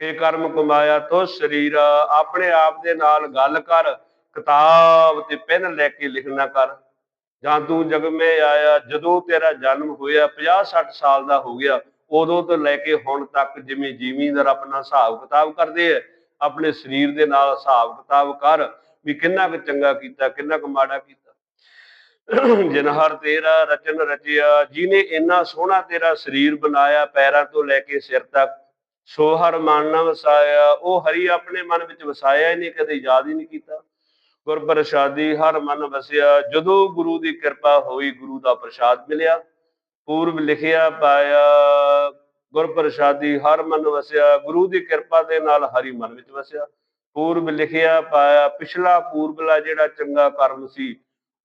[SPEAKER 1] ਇਹ ਕਰਮ ਕਮਾਇਆ ਤੋ ਸਰੀਰ ਆਪਣੇ ਆਪ ਦੇ ਨਾਲ ਗੱਲ ਕਰ ਕਿਤਾਬ ਤੇ ਪੈਨ ਲੈ ਕੇ ਲਿਖਣਾ ਕਰ। ਜਾਂ ਤੂੰ ਜਗ ਮੇ ਆਇਆ, ਜਦੋਂ ਤੇਰਾ ਜਨਮ ਹੋਇਆ 50 60 ਸਾਲ ਦਾ ਹੋ ਗਿਆ, ਉਦੋਂ ਤੋਂ ਲੈ ਕੇ ਹੁਣ ਤੱਕ ਜਿਵੇਂ ਜੀਵੀਂਦਾਰ ਆਪਣਾ ਹਿਸਾਬ ਕਿਤਾਬ ਕਰਦੇ ਆ ਆਪਣੇ ਸਰੀਰ ਦੇ ਨਾਲ ਹਿਸਾਬ ਕਿਤਾਬ ਕਰ, ਵੀ ਕਿੰਨਾ ਕੁ ਚੰਗਾ ਕੀਤਾ, ਕਿੰਨਾ ਕੁ ਮਾੜਾ ਕੀਤਾ। ਜਿਨਹਰ ਤੇਰਾ ਰਚਨ ਰਚਿਆ, ਜਿਨੇ ਇੰਨਾ ਸੋਹਣਾ ਤੇਰਾ ਸਰੀਰ ਬਣਾਇਆ, ਪੈਰਾਂ ਤੋਂ ਲੈ ਕੇ ਸਿਰ ਤੱਕ, ਸੋ ਹਰ ਮਨ ਨਾ ਵਸਾਇਆ, ਉਹ ਹਰੀ ਆਪਣੇ ਮਨ ਵਿੱਚ ਵਸਾਇਆ ਹੀ ਨਹੀਂ, ਕਦੇ ਯਾਦ ਹੀ ਨਹੀਂ ਕੀਤਾ। ਗੁਰ ਪ੍ਰਸਾਦੀ ਹਰ ਮਨ ਵਸਿਆ, ਜਦੋਂ ਗੁਰੂ ਦੀ ਕਿਰਪਾ ਹੋਈ ਗੁਰੂ ਦਾ ਪ੍ਰਸਾਦ ਮਿਲਿਆ, ਪੂਰਬ ਲਿਖਿਆ ਪਾਇਆ, ਗੁਰ ਪ੍ਰਸਾਦੀ ਹਰ ਮਨ ਵਸਿਆ, ਗੁਰੂ ਦੀ ਕਿਰਪਾ ਦੇ ਨਾਲ ਹਰੀ ਮਨ ਵਿੱਚ ਵਸਿਆ, ਪੂਰਬ ਲਿਖਿਆ ਪਾਇਆ, ਪਿਛਲਾ ਪੂਰਬਲਾ ਜਿਹੜਾ ਚੰਗਾ ਕਰਮ ਸੀ,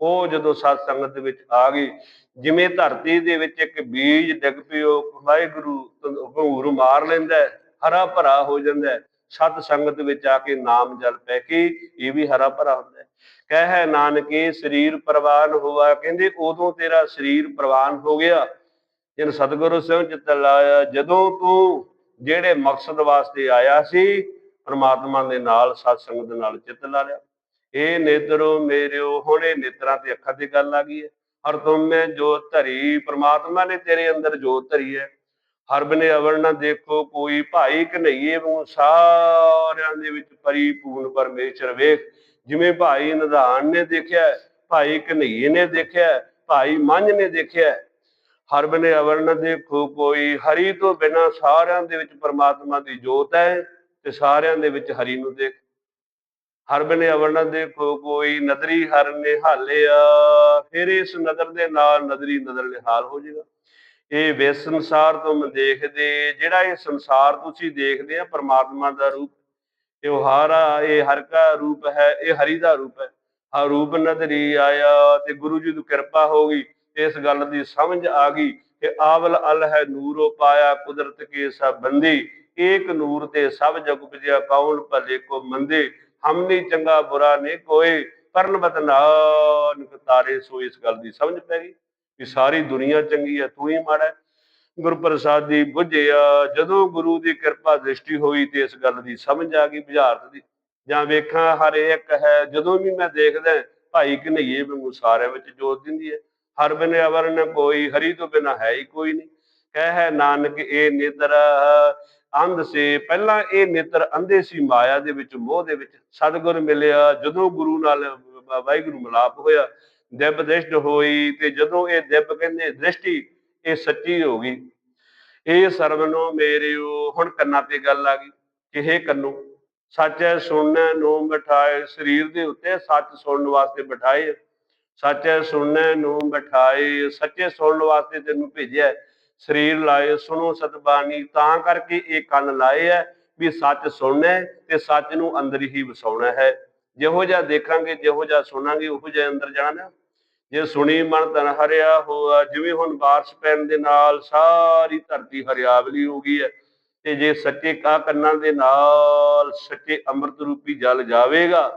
[SPEAKER 1] ਉਹ ਜਦੋਂ ਸਤ ਸੰਗਤ ਦੇ ਵਿੱਚ ਆ ਗਈ, ਜਿਵੇਂ ਧਰਤੀ ਦੇ ਵਿੱਚ ਇੱਕ ਬੀਜ ਡਿੱਗ ਪਿਓ, ਵਾਹਿਗੁਰੂ ਭੰਗੂਰ ਮਾਰ ਲੈਂਦਾ ਹਰਾ ਭਰਾ ਹੋ ਜਾਂਦਾ ਸਤ ਸੰਗਤ ਵਿੱਚ ਆ ਕੇ ਨਾਮ ਜਲ ਪੈ ਕੇ ਇਹ ਵੀ ਹਰਾ ਭਰਾ ਹੁੰਦਾ ਹੈ। ਕਹਿ ਨਾਨਕੇ, ਸਰੀਰ ਪ੍ਰਵਾਨ ਹੋਆ। ਕਹਿੰਦੇ, ਉਦੋਂ ਤੇਰਾ ਸਰੀਰ ਪ੍ਰਵਾਨ ਹੋ ਗਿਆ। ਜਿਨ ਸਤਿਗੁਰੂ ਸਿੰਘ ਚਿੱਤ ਲਾਇਆ, ਜਦੋਂ ਤੂੰ ਜਿਹੜੇ ਮਕਸਦ ਵਾਸਤੇ ਆਇਆ ਸੀ, ਪਰਮਾਤਮਾ ਦੇ ਨਾਲ ਸਤ ਸੰਗਤ ਦੇ ਨਾਲ ਚਿੱਤ ਲਾ ਲਿਆ। ਇਹ ਨੇਤਰੋ ਮੇਰਿਓ, ਹੁਣੇ ਨੇਤਰਾਂ ਤੇ ਅੱਖਾਂ ਦੀ ਗੱਲ ਆ ਗਈ ਹੈ। ਹਰ ਮੈਂ ਜੋਤ ਧਰੀ, ਪ੍ਰਮਾਤਮਾ ਨੇ ਤੇਰੇ ਅੰਦਰ ਜੋਤ ਧਰੀ ਹੈ। ਹਰਬਨੇ ਅਵਰ ਨਾ ਦੇਖੋ, ਕੋਈ ਭਾਈ ਕਨਈਏ ਨੂੰ ਸਾਰਿਆਂ ਦੇ ਵਿੱਚ ਪਰਿਪੂਰਨ ਪਰਮੇਸ਼ਰ ਵੇਖ। ਜਿਵੇਂ ਭਾਈ ਨਿਧਾਨ ਨੇ ਦੇਖਿਆ, ਭਾਈ ਕਨਈਏ ਨੇ ਦੇਖਿਆ, ਭਾਈ ਮੰਝ ਨੇ ਦੇਖਿਆ। ਹੈ। ਹਰ ਬਨੇ ਅਵਰ ਨਾ ਦੇਖੋ, ਕੋਈ ਹਰੀ ਤੋਂ ਬਿਨਾ ਸਾਰਿਆਂ ਦੇ ਵਿੱਚ ਪਰਮਾਤਮਾ ਦੀ ਜੋਤ ਹੈ ਤੇ ਸਾਰਿਆਂ ਦੇ ਵਿੱਚ ਹਰੀ ਨੂੰ ਦੇਖ। ਹਰ ਬਨੇ ਅਵਰ ਨਾ ਦੇਖੋ, ਕੋਈ ਨਦਰੀ ਹਰ ਨੇ ਹਾਲਿਆ ਫਿਰ ਇਸ ਨਦਰ ਦੇ ਨਾਲ ਨਦਰੀ ਨਦਰ ਨਿਹਾਲ ਹੋ ਜਾਏਗਾ ਇਹ ਵੇ ਸੰਸਾਰ ਤੁਮ ਦੇਖਦੇ, ਜਿਹੜਾ ਇਹ ਸੰਸਾਰ ਤੁਸੀਂ ਦੇਖਦੇ ਆ, ਪਰਮਾਤਮਾ ਦਾ ਰੂਪ, ਇਹ ਹਾਰਾ, ਇਹ ਹਰ ਕਾ ਰੂਪ ਹੈ, ਇਹ ਹਰੀ ਦਾ ਰੂਪ ਹੈ। ਆ ਰੂਪ ਨਦਰੀ ਆਇਆ ਤੇ ਗੁਰੂ ਜੀ ਦੀ ਕਿਰਪਾ ਹੋ ਗਈ ਇਸ ਗੱਲ ਦੀ ਸਮਝ ਆ ਗਈ ਕਿ ਆਵਲ ਅਲ ਹੈ ਨੂਰੋ ਪਾਇਆ ਕੁਦਰਤ ਕੇ ਸਭ ਬੰਦੀ। ਏਕ ਨੂਰ ਤੇ ਸਭ ਜਗ ਉਪਜਿਆ, ਕੌਣ ਭਲੇ ਕੋ ਮੰਦੇ? ਹਮਨੀ ਚੰਗਾ ਬੁਰਾ ਨੇ ਕੋਏ ਪਰਨਵਤ ਨਾਨਕ ਤਾਰੇ ਸੋ ਇਸ ਗੱਲ ਦੀ ਸਮਝ ਪੈ ਗਈ। ਕਿ ਸਾਰੀ ਦੁਨੀਆ ਚੰਗੀ ਹੈ, ਤੂੰ ਹੀ ਮਾੜਾ ਹੈ। ਗੁਰੂ ਪ੍ਰਸਾਦੀ ਬੁੱਝਿਆ, ਜਦੋਂ ਗੁਰੂ ਦੀ ਕਿਰਪਾ ਦ੍ਰਿਸ਼ਟੀ ਹੋਈ ਤੇ ਇਸ ਗੱਲ ਦੀ ਸਮਝ ਆ ਗਈ ਬੁਝਾਰਤ ਦੀ। ਜਾਂ ਵੇਖਾਂ, ਹਰ ਇੱਕ ਹੈ, ਜਦੋਂ ਵੀ ਮੈਂ ਦੇਖਦਾ ਭਾਈ ਕਨਈਏ ਵਾਂਗੂ ਸਾਰਿਆਂ ਵਿੱਚ ਜੋਤ ਦਿੰਦੀ ਹੈ। ਹਰ ਬਿਨ ਅਵਰਨ ਕੋਈ, ਹਰੀ ਤੋਂ ਬਿਨਾ ਹੈ ਹੀ ਕੋਈ ਨਹੀਂ। ਕਹਿ ਨਾਨਕ, ਇਹ ਨੇਤਰ ਅੰਧ ਸੇ। ਪਹਿਲਾਂ ਇਹ ਨੇਤਰ ਅੰਧੇ ਸੀ, ਮਾਇਆ ਦੇ ਵਿੱਚ, ਮੋਹ ਦੇ ਵਿੱਚ। ਸਤਿਗੁਰ ਮਿਲਿਆ, ਜਦੋਂ ਗੁਰੂ ਨਾਲ ਵਾਹਿਗੁਰੂ ਮਿਲਾਪ ਹੋਇਆ ਦਿਵ ਦ੍ਰਿਸ਼ਟ ਹੋਈ ਤੇ ਜਦੋਂ ਇਹ ਦਿਬ ਕਹਿੰਦੇ ਦ੍ਰਿਸ਼ਟੀ, ਇਹ ਸੱਚੀ ਹੋ ਗਈ। ਇਹ ਸਰਵਨੋ ਮੇਰਿਓ, ਹੁਣ ਕੰਨਾਂ ਤੇ ਗੱਲ ਆ ਗਈ ਕਿਹੇ ਕੰਨੂ, ਸੱਚ ਹੈ ਸੁਣਨ ਨੂੰ ਬਿਠਾਏ, ਸਰੀਰ ਦੇ ਉੱਤੇ ਸੱਚ ਸੁਣਨ ਵਾਸਤੇ ਬਿਠਾਏ ਸੱਚ ਹੈ ਸੁਣਨ ਨੂੰ ਬਿਠਾਏ, ਸੱਚੇ ਸੁਣਨ ਵਾਸਤੇ ਤੈਨੂੰ ਭੇਜਿਆ ਸਰੀਰ ਲਾਏ, ਸੁਣੋ ਸਤਬਾਣੀ, ਤਾਂ ਕਰਕੇ ਇਹ ਕੰਨ ਲਾਏ ਐ ਵੀ ਸੱਚ ਸੁਣਨਾ ਤੇ ਸੱਚ ਨੂੰ ਅੰਦਰ ਹੀ ਵਸਾਉਣਾ ਹੈ। ਜਿਹੋ ਜਿਹਾ ਦੇਖਾਂਗੇ, ਜਿਹੋ ਜਿਹਾ ਸੁਣਾਂਗੇ, ਉਹੋ ਜਿਹਾ ਅੰਦਰ ਜਾਣਾ। ਜੇ ਸੁਣੀ ਮਨ ਤਨ ਹਰਿਆ ਹੋਆ, ਜਿਵੇਂ ਹੁਣ ਬਾਰਿਸ਼ ਪੈਣ ਦੇ ਨਾਲ ਸਾਰੀ ਧਰਤੀ ਹਰਿਆਵਲੀ ਹੋ ਗਈ ਹੈ, ਤੇ ਜੇ ਸੱਚੇ ਕਾ ਕੰਨਾਂ ਦੇ ਨਾਲ ਸੱਚੇ ਅੰਮ੍ਰਿਤ ਰੂਪੀ ਜਲ ਜਾਵੇਗਾ,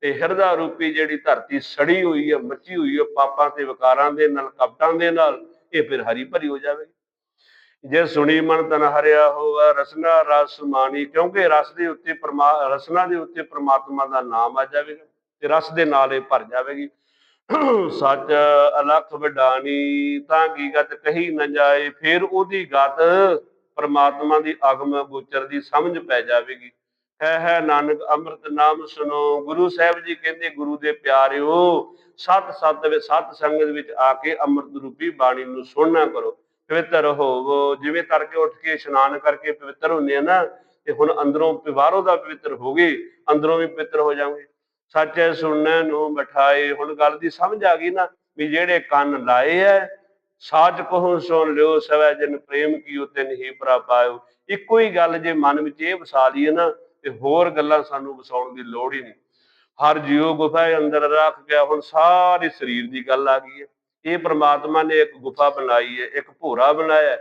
[SPEAKER 1] ਤੇ ਹਿਰਦਾ ਰੂਪੀ ਜਿਹੜੀ ਧਰਤੀ ਸੜੀ ਹੋਈ ਹੈ, ਮੱਚੀ ਹੋਈ ਹੈ, ਪਾਪਾਂ ਤੇ ਵਿਕਾਰਾਂ ਦੇ ਨਾਲ, ਕਪਟਾਂ ਦੇ ਨਾਲ, ਇਹ ਫਿਰ ਹਰੀ ਭਰੀ ਹੋ ਜਾਵੇਗੀ। ਜੇ ਸੁਣੀ ਮਨ ਤਨ ਹਰਿਆ ਹੋਵੇ, ਰਸਨਾ ਰਸ ਮਾਣੀ, ਕਿਉਂਕਿ ਰਸ ਦੇ ਉੱਤੇ ਪਰਮਾ, ਰਸਨਾ ਦੇ ਉੱਤੇ ਪ੍ਰਮਾਤਮਾ ਦਾ ਨਾਮ ਆ ਜਾਵੇਗਾ ਤੇ ਰਸ ਦੇ ਨਾਲ ਇਹ ਭਰ ਜਾਵੇਗੀ। ਸੱਚ ਅਲਖ ਵਡਾਨੀ ਤਾਂ ਕੀ ਗਤ ਕਹੀ ਨਾ ਜਾਏ, ਫਿਰ ਉਹਦੀ ਗਤ ਪਰਮਾਤਮਾ ਦੀ ਅਗਮ ਗੋਚਰ ਦੀ ਸਮਝ ਪੈ ਜਾਵੇਗੀ। ਹੈ ਹੈ ਨਾਨਕ ਅੰਮ੍ਰਿਤ ਨਾਮ ਸੁਨੋ ਗੁਰੂ ਸਾਹਿਬ ਜੀ ਕਹਿੰਦੇ, ਗੁਰੂ ਦੇ ਪਿਆਰਿਓ ਸਤ ਸਤ ਵਿੱਚ, ਸਤ ਸੰਗਤ ਵਿੱਚ ਆ ਕੇ ਅੰਮ੍ਰਿਤ ਰੂਪੀ ਬਾਣੀ ਨੂੰ ਸੁਣਨਾ ਕਰੋ। ਪਵਿੱਤਰ ਹੋਵੋ। ਜਿਵੇਂ ਤੜਕੇ ਉੱਠ ਕੇ ਇਸ਼ਨਾਨ ਕਰਕੇ ਪਵਿੱਤਰ ਹੁੰਦੇ ਆ ਨਾ, ਤੇ ਹੁਣ ਅੰਦਰੋਂ ਬਾਹਰੋਂ ਦਾ ਪਵਿੱਤਰ ਹੋ ਗਏ ਅੰਦਰੋਂ ਵੀ ਪਵਿੱਤਰ ਹੋ ਜਾਊਗੇ ਸੱਚ ਹੈ, ਸੁਣਨੇ ਨੂੰ ਬਿਠਾਏ। ਹੁਣ ਗੱਲ ਦੀ ਸਮਝ ਆ ਗਈ ਨਾ ਵੀ ਜਿਹੜੇ ਕੰਨ ਲਾਏ ਐ, ਸਾਚ ਕਹੋ ਸੁਣ ਲਿਓ, ਸਵੈ ਜਨ ਪ੍ਰੇਮ ਕੀਓ, ਤਿਨ ਭਰਾ ਪਾਇਓ। ਇੱਕੋ ਹੀ ਗੱਲ ਜੇ ਮਨ ਵਿੱਚ ਇਹ ਵਸਾ ਲਈਏ ਨਾ, ਤੇ ਹੋਰ ਗੱਲਾਂ ਸਾਨੂੰ ਵਸਾਉਣ ਦੀ ਲੋੜ ਹੀ ਨਹੀਂ। ਹਰ ਜੀਵ ਗੁਫਾ ਅੰਦਰ ਰੱਖ ਗਿਆ, ਹੁਣ ਸਾਰੇ ਸਰੀਰ ਦੀ ਗੱਲ ਆ ਗਈ ਹੈ ਇਹ ਪ੍ਰਮਾਤਮਾ ਨੇ ਇੱਕ ਗੁਫਾ ਬਣਾਈ ਹੈ, ਇੱਕ ਭੋਰਾ ਬਣਾਇਆ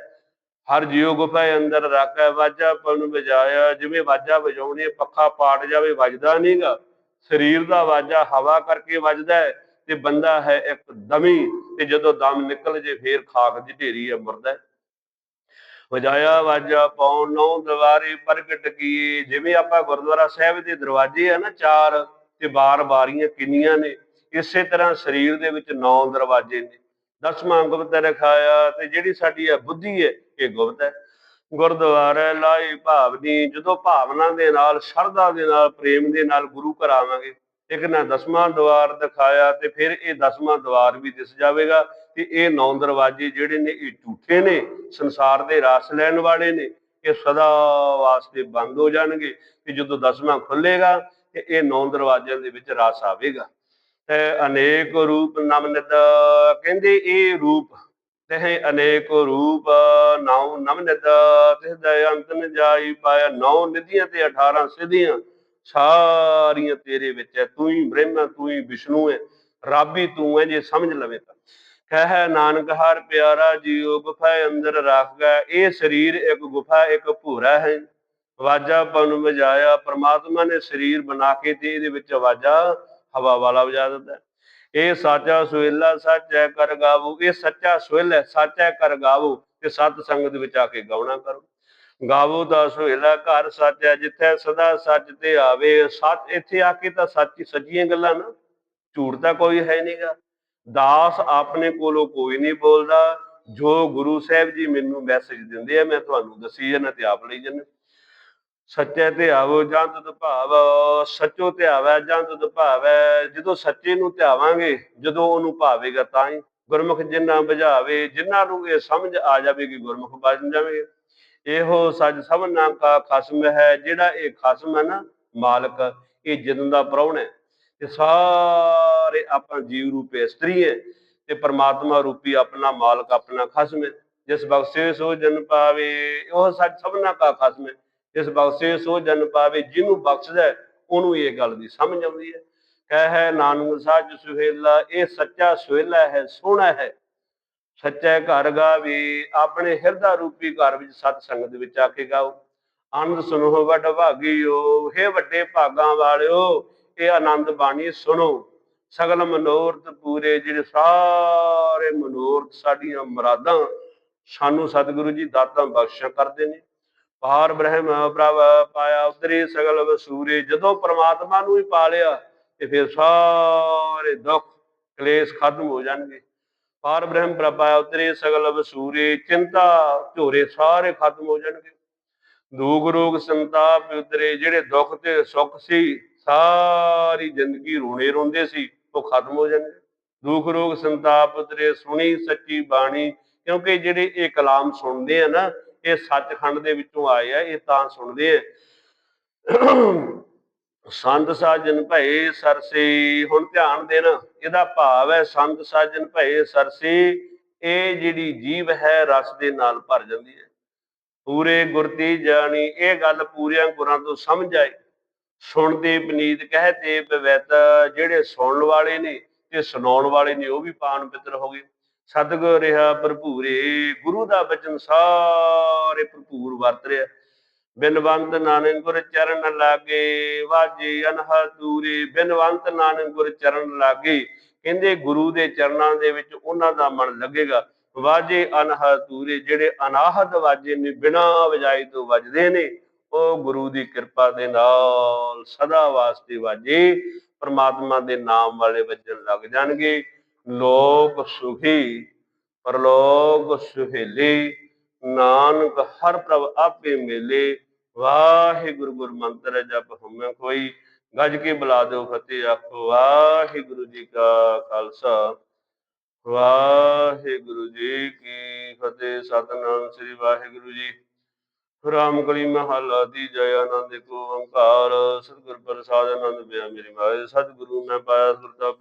[SPEAKER 1] ਹਰ ਜੀਵ ਗੁਫਾ ਅੰਦਰ ਰੱਖ ਹੈ, ਵਾਜਾ ਪਨ ਵਜਾਇਆ, ਜਿਵੇਂ ਵਾਜਾ ਵਜਾਉਣੀ ਪੱਖਾ ਪਾਟ ਜਾਵੇ, ਵੱਜਦਾ ਨਹੀਂਗਾ ਸਰੀਰ ਦਾ ਵਾਜਾ ਹਵਾ ਕਰਕੇ ਵੱਜਦਾ ਹੈ ਤੇ ਬੰਦਾ ਹੈ ਇੱਕ ਦਮੀ ਤੇ ਜਦੋਂ ਦਮ ਨਿਕਲ ਜੇ, ਫੇਰ ਖਾਕ ਦੀ ਢੇਰੀ ਹੈ ਮਰਦਾ ਵਜਾਇਆ ਵਾਜਾ ਪਉ ਨੌ ਦਵਾਰੇ ਪ੍ਰਗਟ ਕੀਏ, ਜਿਵੇਂ ਆਪਾਂ ਗੁਰਦੁਆਰਾ ਸਾਹਿਬ ਦੇ ਦਰਵਾਜ਼ੇ ਆ ਨਾ, ਚਾਰ ਤੇ ਬਾਰ ਬਾਰੀਆਂ ਕਿੰਨੀਆਂ ਨੇ ਇਸੇ ਤਰ੍ਹਾਂ ਸਰੀਰ ਦੇ ਵਿੱਚ ਨੌ ਦਰਵਾਜ਼ੇ ਨੇ। ਦਸਵਾਂ ਗੁਪਤ ਰਖਾਇਆ ਤੇ ਜਿਹੜੀ ਸਾਡੀ ਆ ਬੁੱਧੀ ਹੈ, ਇਹ ਗੁਪਤ ਹੈ। ਗੁਰਦੁਆਰਾ ਲਾਈ ਭਾਵਨੀ ਜਦੋਂ ਭਾਵਨਾ ਦੇ ਨਾਲ, ਸ਼ਰਧਾ ਦੇ ਨਾਲ, ਪ੍ਰੇਮ ਦੇ ਨਾਲ ਗੁਰੂ ਘਰ ਆਵਾਂਗੇ, ਇੱਕ ਨਾ ਦਸਵਾਂ ਦਵਾਰ ਦਿਖਾਇਆ ਤੇ ਫਿਰ ਇਹ ਦਸਵਾਂ ਦਵਾਰ ਵੀ ਦਿਸ ਜਾਵੇਗਾ ਤੇ ਇਹ ਨੌ ਦਰਵਾਜ਼ੇ ਜਿਹੜੇ ਨੇ, ਇਹ ਝੂਠੇ ਨੇ, ਸੰਸਾਰ ਦੇ ਰਸ ਲੈਣ ਵਾਲੇ ਨੇ, ਇਹ ਸਦਾ ਵਾਸਤੇ ਬੰਦ ਹੋ ਜਾਣਗੇ ਤੇ ਜਦੋਂ ਦਸਵਾਂ ਖੁੱਲੇਗਾ ਤੇ ਇਹ ਨੌ ਦਰਵਾਜ਼ਿਆਂ ਦੇ ਵਿੱਚ ਰਸ ਆਵੇਗਾ। ਤੇ ਅਨੇਕ ਰੂਪ ਨਮਨਿਤ ਕਹਿੰਦੇ ਇਹ ਰੂਪ, ਤਹਿ ਅਨੇਕ ਰੂਪ ਨਾਉ ਨਮਨਿਤ ਤਿਸ ਦੇ ਅੰਤ ਨ ਜਾਈ ਪਾਇਆ ਨੌ ਨਿਧੀਆਂ ਤੇ 18 ਸਿਧੀਆਂ। ਸਾਰੀਆਂ ਤੇਰੇ ਵਿੱਚ ਹੈ, ਤੂੰ ਹੀ ਬ੍ਰਹਮ, ਤੂੰ ਹੀ ਵਿਸ਼ਨੂੰ ਹੈ। ਰੱਬ ਹੀ ਤੂੰ ਹੈ ਜੇ ਸਮਝ ਲਵੇ ਤਾਂ। ਕਹਿ ਨਾਨਕ, ਹਰ ਪਿਆਰਾ ਜੀਉ ਗੁਫਾ ਅੰਦਰ ਰੱਖ ਗਿਆ ਇਹ ਸਰੀਰ ਇੱਕ ਗੁਫਾ, ਇੱਕ ਭੂਰਾ ਹੈ। ਆਵਾਜ਼ਾਂ ਪਨ ਵਜਾਇਆ, ਪ੍ਰਮਾਤਮਾ ਨੇ ਸਰੀਰ ਬਣਾ ਕੇ ਤੇ ਇਹਦੇ ਵਿੱਚ ਆਵਾਜ਼ਾਂ ਹਵਾ ਵਾਲਾ ਵਜਾ ਦਿੰਦਾ ਇਹ ਸਾਚਾ ਸੁਹੇਲਾ, ਸੱਚ ਹੈ ਕਰ ਗਾਵੋ, ਇਹ ਸੱਚਾ ਸੁਹੇਲਾ, ਸੱਚ ਹੈ ਕਰ ਗਾਵੋ ਤੇ ਸਤ ਸੰਗਤ ਵਿੱਚ ਆ ਕੇ ਗਾਉਣਾ ਕਰੋ। ਗਾਵੋ ਦਾ ਸੁਹੇਲਾ ਘਰ ਸੱਚ ਹੈ ਜਿੱਥੇ ਸਦਾ ਸੱਚ ਤੇ ਆਵੇ। ਸੱਚ, ਇੱਥੇ ਆ ਕੇ ਤਾਂ ਸੱਚ ਸੱਚੀਆਂ ਗੱਲਾਂ ਨਾ, ਝੂਠ ਤਾਂ ਕੋਈ ਹੈ ਨਹੀਂਗਾ ਦਾਸ ਆਪਣੇ ਕੋਲੋਂ ਕੋਈ ਨਹੀਂ ਬੋਲਦਾ। ਜੋ ਗੁਰੂ ਸਾਹਿਬ ਜੀ ਮੈਨੂੰ ਮੈਸੇਜ ਦਿੰਦੇ ਆ, ਮੈਂ ਤੁਹਾਨੂੰ ਦੱਸੀ ਜਾਂਦਾ ਤੇ ਆਪ ਲਈ ਜਾਂਦਾ ਸੱਚੇ ਤੇ ਜਾਂ ਤੁਧ ਭਾਵ, ਸੱਚੋ ਧਿਆਵੈ ਆਵੈ, ਜਾਂ ਤੁਧ ਭਾਵੈ। ਜਦੋਂ ਸੱਚੇ ਨੂੰ ਧਿਆਵਾਂਗੇ, ਜਦੋਂ ਉਹਨੂੰ ਭਾਵੇਗਾ ਤਾਂ ਹੀ ਗੁਰਮੁਖ ਜਿੰਨਾ ਬੁਝਾਵੇ ਜਿਨ੍ਹਾਂ ਨੂੰ ਇਹ ਸਮਝ ਆ ਜਾਵੇਗੀ ਗੁਰਮੁਖ ਬਣ ਜਾਵੇ ਇਹੋ ਸੱਚ ਸਭਨਾ ਕਾ ਖਸਮ ਹੈ, ਜਿਹੜਾ ਇਹ ਖਸਮ ਹੈ ਨਾ ਮਾਲਕ, ਇਹ ਜਿੰਨ ਦਾ ਪ੍ਰਾਹੁਣ ਹੈ। ਤੇ ਸਾਰੇ ਆਪਾਂ ਜੀਵ ਰੂਪੇ ਇਸਤਰੀ ਹੈ, ਤੇ ਪਰਮਾਤਮਾ ਰੂਪੀ ਆਪਣਾ ਮਾਲਕ ਆਪਣਾ ਖਸਮ ਹੈ। ਜਿਸ ਬਖਸ਼ੇ ਸੋ ਜਨ ਪਾਵੇ ਉਹ ਸੱਚ ਸਭਨਾ ਕਾ ਖਸਮ ਹੈ। ਜਿਸ ਬਖਸ਼ੇ ਸੋ ਜਨ ਪਾਵੇ, ਜਿਹਨੂੰ ਬਖਸ਼ਦਾ ਉਹਨੂੰ ਇਹ ਗੱਲ ਦੀ ਸਮਝ ਆਉਂਦੀ ਹੈ। ਕਹਿ ਨਾਨਕ ਸਾਜ ਸੁਹੇਲਾ, ਇਹ ਸੱਚਾ ਸੁਹੇਲਾ ਹੈ, ਸੋਹਣਾ ਹੈ। ਸੱਚੇ ਘਰ ਗਾਵੇ, ਆਪਣੇ ਹਿਰਦਾ ਰੂਪੀ ਘਰ ਵਿੱਚ ਸਤ ਸੰਗਤ ਵਿੱਚ ਆ ਕੇ ਗਾਓ। ਆਨੰਦ ਸੁਨੋ, ਵੱਡ ਭਾਗੀਓ हे ਵੱਡੇ ਭਾਗਾਂ ਵਾਲਿਓ, ਇਹ ਆਨੰਦ ਬਾਣੀ ਸੁਣੋ। ਸਗਲ ਮਨੋਰਥ ਪੂਰੇ, ਜਿਹੜੇ ਸਾਰੇ ਮਨੋਰਥ ਸਾਡੀਆਂ ਮੁਰਾਦਾਂ, ਸਾਨੂੰ ਸਤਿਗੁਰੂ ਜੀ ਦਾਤਾਂ ਬਖਸ਼ਿਸ਼ ਕਰਦੇ ਨੇ। ਪਾਰ ਬ੍ਰਹਮ ਪ੍ਰਭ ਪਾਇਆ ਉਤਰੇ ਸਗਲ ਵਸੂਰੇ, ਜਦੋਂ ਪ੍ਰਮਾਤਮਾ ਨੂੰ ਹੀ ਪਾ ਲਿਆ ਤੇ ਫਿਰ ਸਾਰੇ ਦੁੱਖ ਕਲੇਸ਼ ਖਤਮ ਹੋ ਜਾਣਗੇ। ਪਾਰ ਬ੍ਰਹਮ ਪ੍ਰਭ ਪਾਇਆ ਉਤਰੇ ਸਗਲ ਵਸੂਰੇ, ਚਿੰਤਾ ਝੋਰੇ ਸਾਰੇ ਖਤਮ ਹੋ ਜਾਣਗੇ। ਦੁਖ ਰੋਗ ਸੰਤਾਪ ਉਤਰੇ, ਜਿਹੜੇ ਦੁੱਖ ਤੇ ਸੁੱਖ ਸੀ, ਸਾਰੀ ਜ਼ਿੰਦਗੀ ਰੋਣੇ ਰੋਂਦੇ ਸੀ, ਉਹ ਖਤਮ ਹੋ ਜਾਣਗੇ। ਦੁਖ ਰੋਗ ਸੰਤਾਪ ਉਤਰੇ, ਸੁਣੀ ਸੱਚੀ ਬਾਣੀ, ਕਿਉਂਕਿ ਜਿਹੜੇ ਇਹ ਕਲਾਮ ਸੁਣਦੇ ਆ ਨਾ ਇਹ ਸੱਚਖੰਡ ਦੇ ਵਿੱਚੋਂ ਆਏ ਆ, ਇਹ ਤਾਂ ਸੁਣਦੇ ਆ। ਸੰਤ ਸਾਜਨ ਭਏ ਸਰਸੀ, ਹੁਣ ਧਿਆਨ ਦੇਣਾ, ਇਹਦਾ ਭਾਵ ਹੈ ਸੰਤ ਸਾਜਨ ਭਏ ਸਰਸੀ, ਇਹ ਜਿਹੜੀ ਜੀਵ ਹੈ ਰਸ ਦੇ ਨਾਲ ਭਰ ਜਾਂਦੀ ਹੈ। ਪੂਰੇ ਗੁਰਤੀ ਜਾਣੀ, ਇਹ ਗੱਲ ਪੂਰਿਆਂ ਗੁਰਾਂ ਤੋਂ ਸਮਝ ਆਏ ਸੁਣਦੇ ਬਨੀਤ ਕਹਤੇ ਪਵਿੱਤ ਜਿਹੜੇ ਸੁਣਨ ਵਾਲੇ ਨੇ ਤੇ ਸੁਣਾਉਣ ਵਾਲੇ ਨੇ, ਉਹ ਵੀ ਪਾਨ ਪਿੱਤਰ ਹੋ ਗਏ। ਸਤਿਗੁਰ ਰਿਹਾ ਭਰਪੂਰੇ, ਗੁਰੂ ਦਾ ਬਚਨ ਸਾਰੇ ਭਰਪੂਰ ਵਰਤ ਰਿਹਾ। ਬਿਨਵੰਤ ਨਾਨਕ ਗੁਰ ਚਰਨ ਲਾਗੇ, ਵਾਜੇ ਅਨਹਦ ਦੂਰੇ। ਬਿਨਵੰਤ ਨਾਨਕ ਗੁਰ ਚਰਨ ਲਾਗੇ, ਕਹਿੰਦੇ ਗੁਰੂ ਦੇ ਚਰਨਾਂ ਦੇ ਵਿੱਚ ਉਹਨਾਂ ਦਾ ਮਨ ਲੱਗੇਗਾ। ਵਾਜੇ ਅਨਹਦ ਦੂਰੇ, ਜਿਹੜੇ ਅਨਾਹਦ ਵਾਜੇ ਨੇ, ਬਿਨਾ ਵਜਾਈ ਤੋਂ ਵੱਜਦੇ ਨੇ, ਉਹ ਗੁਰੂ ਦੀ ਕਿਰਪਾ ਦੇ ਨਾਲ ਸਦਾ ਵਾਸਤੇ ਵਾਜੇ, ਪਰਮਾਤਮਾ ਦੇ ਨਾਮ ਵਾਲੇ ਵੱਜਣ ਲੱਗ ਜਾਣਗੇ। ਲੋਕ ਸੁਖੀ ਪਰਲੋਕ ਸੁਹੇਲੇ, ਨਾਨਕ ਹਰ ਪ੍ਰਭ ਆਪੇ ਮੇਲੇ, ਵਾਹਿਗੁਰੂ ਗੁਰ ਮੰਤਰ ਜਪ ਹਮੇ ਕੋਈ ਗੱਜ ਕੇ ਬੁਲਾ ਦਿਓ ਫਤਿਹ ਆਖੋ, ਵਾਹਿਗੁਰੂ ਜੀ ਕਾ ਖਾਲਸਾ, ਵਾਹਿਗੁਰੂ ਜੀ ਕੀ ਫਤਿਹ, ਸਤਨਾਮ ਸ੍ਰੀ ਵਾਹਿਗੁਰੂ ਜੀ। ਰਾਮ ਕਲੀ ਮਹਲਾ ਦੀ ਜੈ ਆਨੰਦ ਕੋ ਓੰਕਾਰ, ਸਤਿਗੁਰ ਪ੍ਰਸਾਦ ਆਨੰਦ ਪਿਆ ਮੇਰੀ ਮਾਏ, ਸਤਿਗੁਰੂ ਮੈਂ ਪਾਇਆ ਸੁਰਤਾ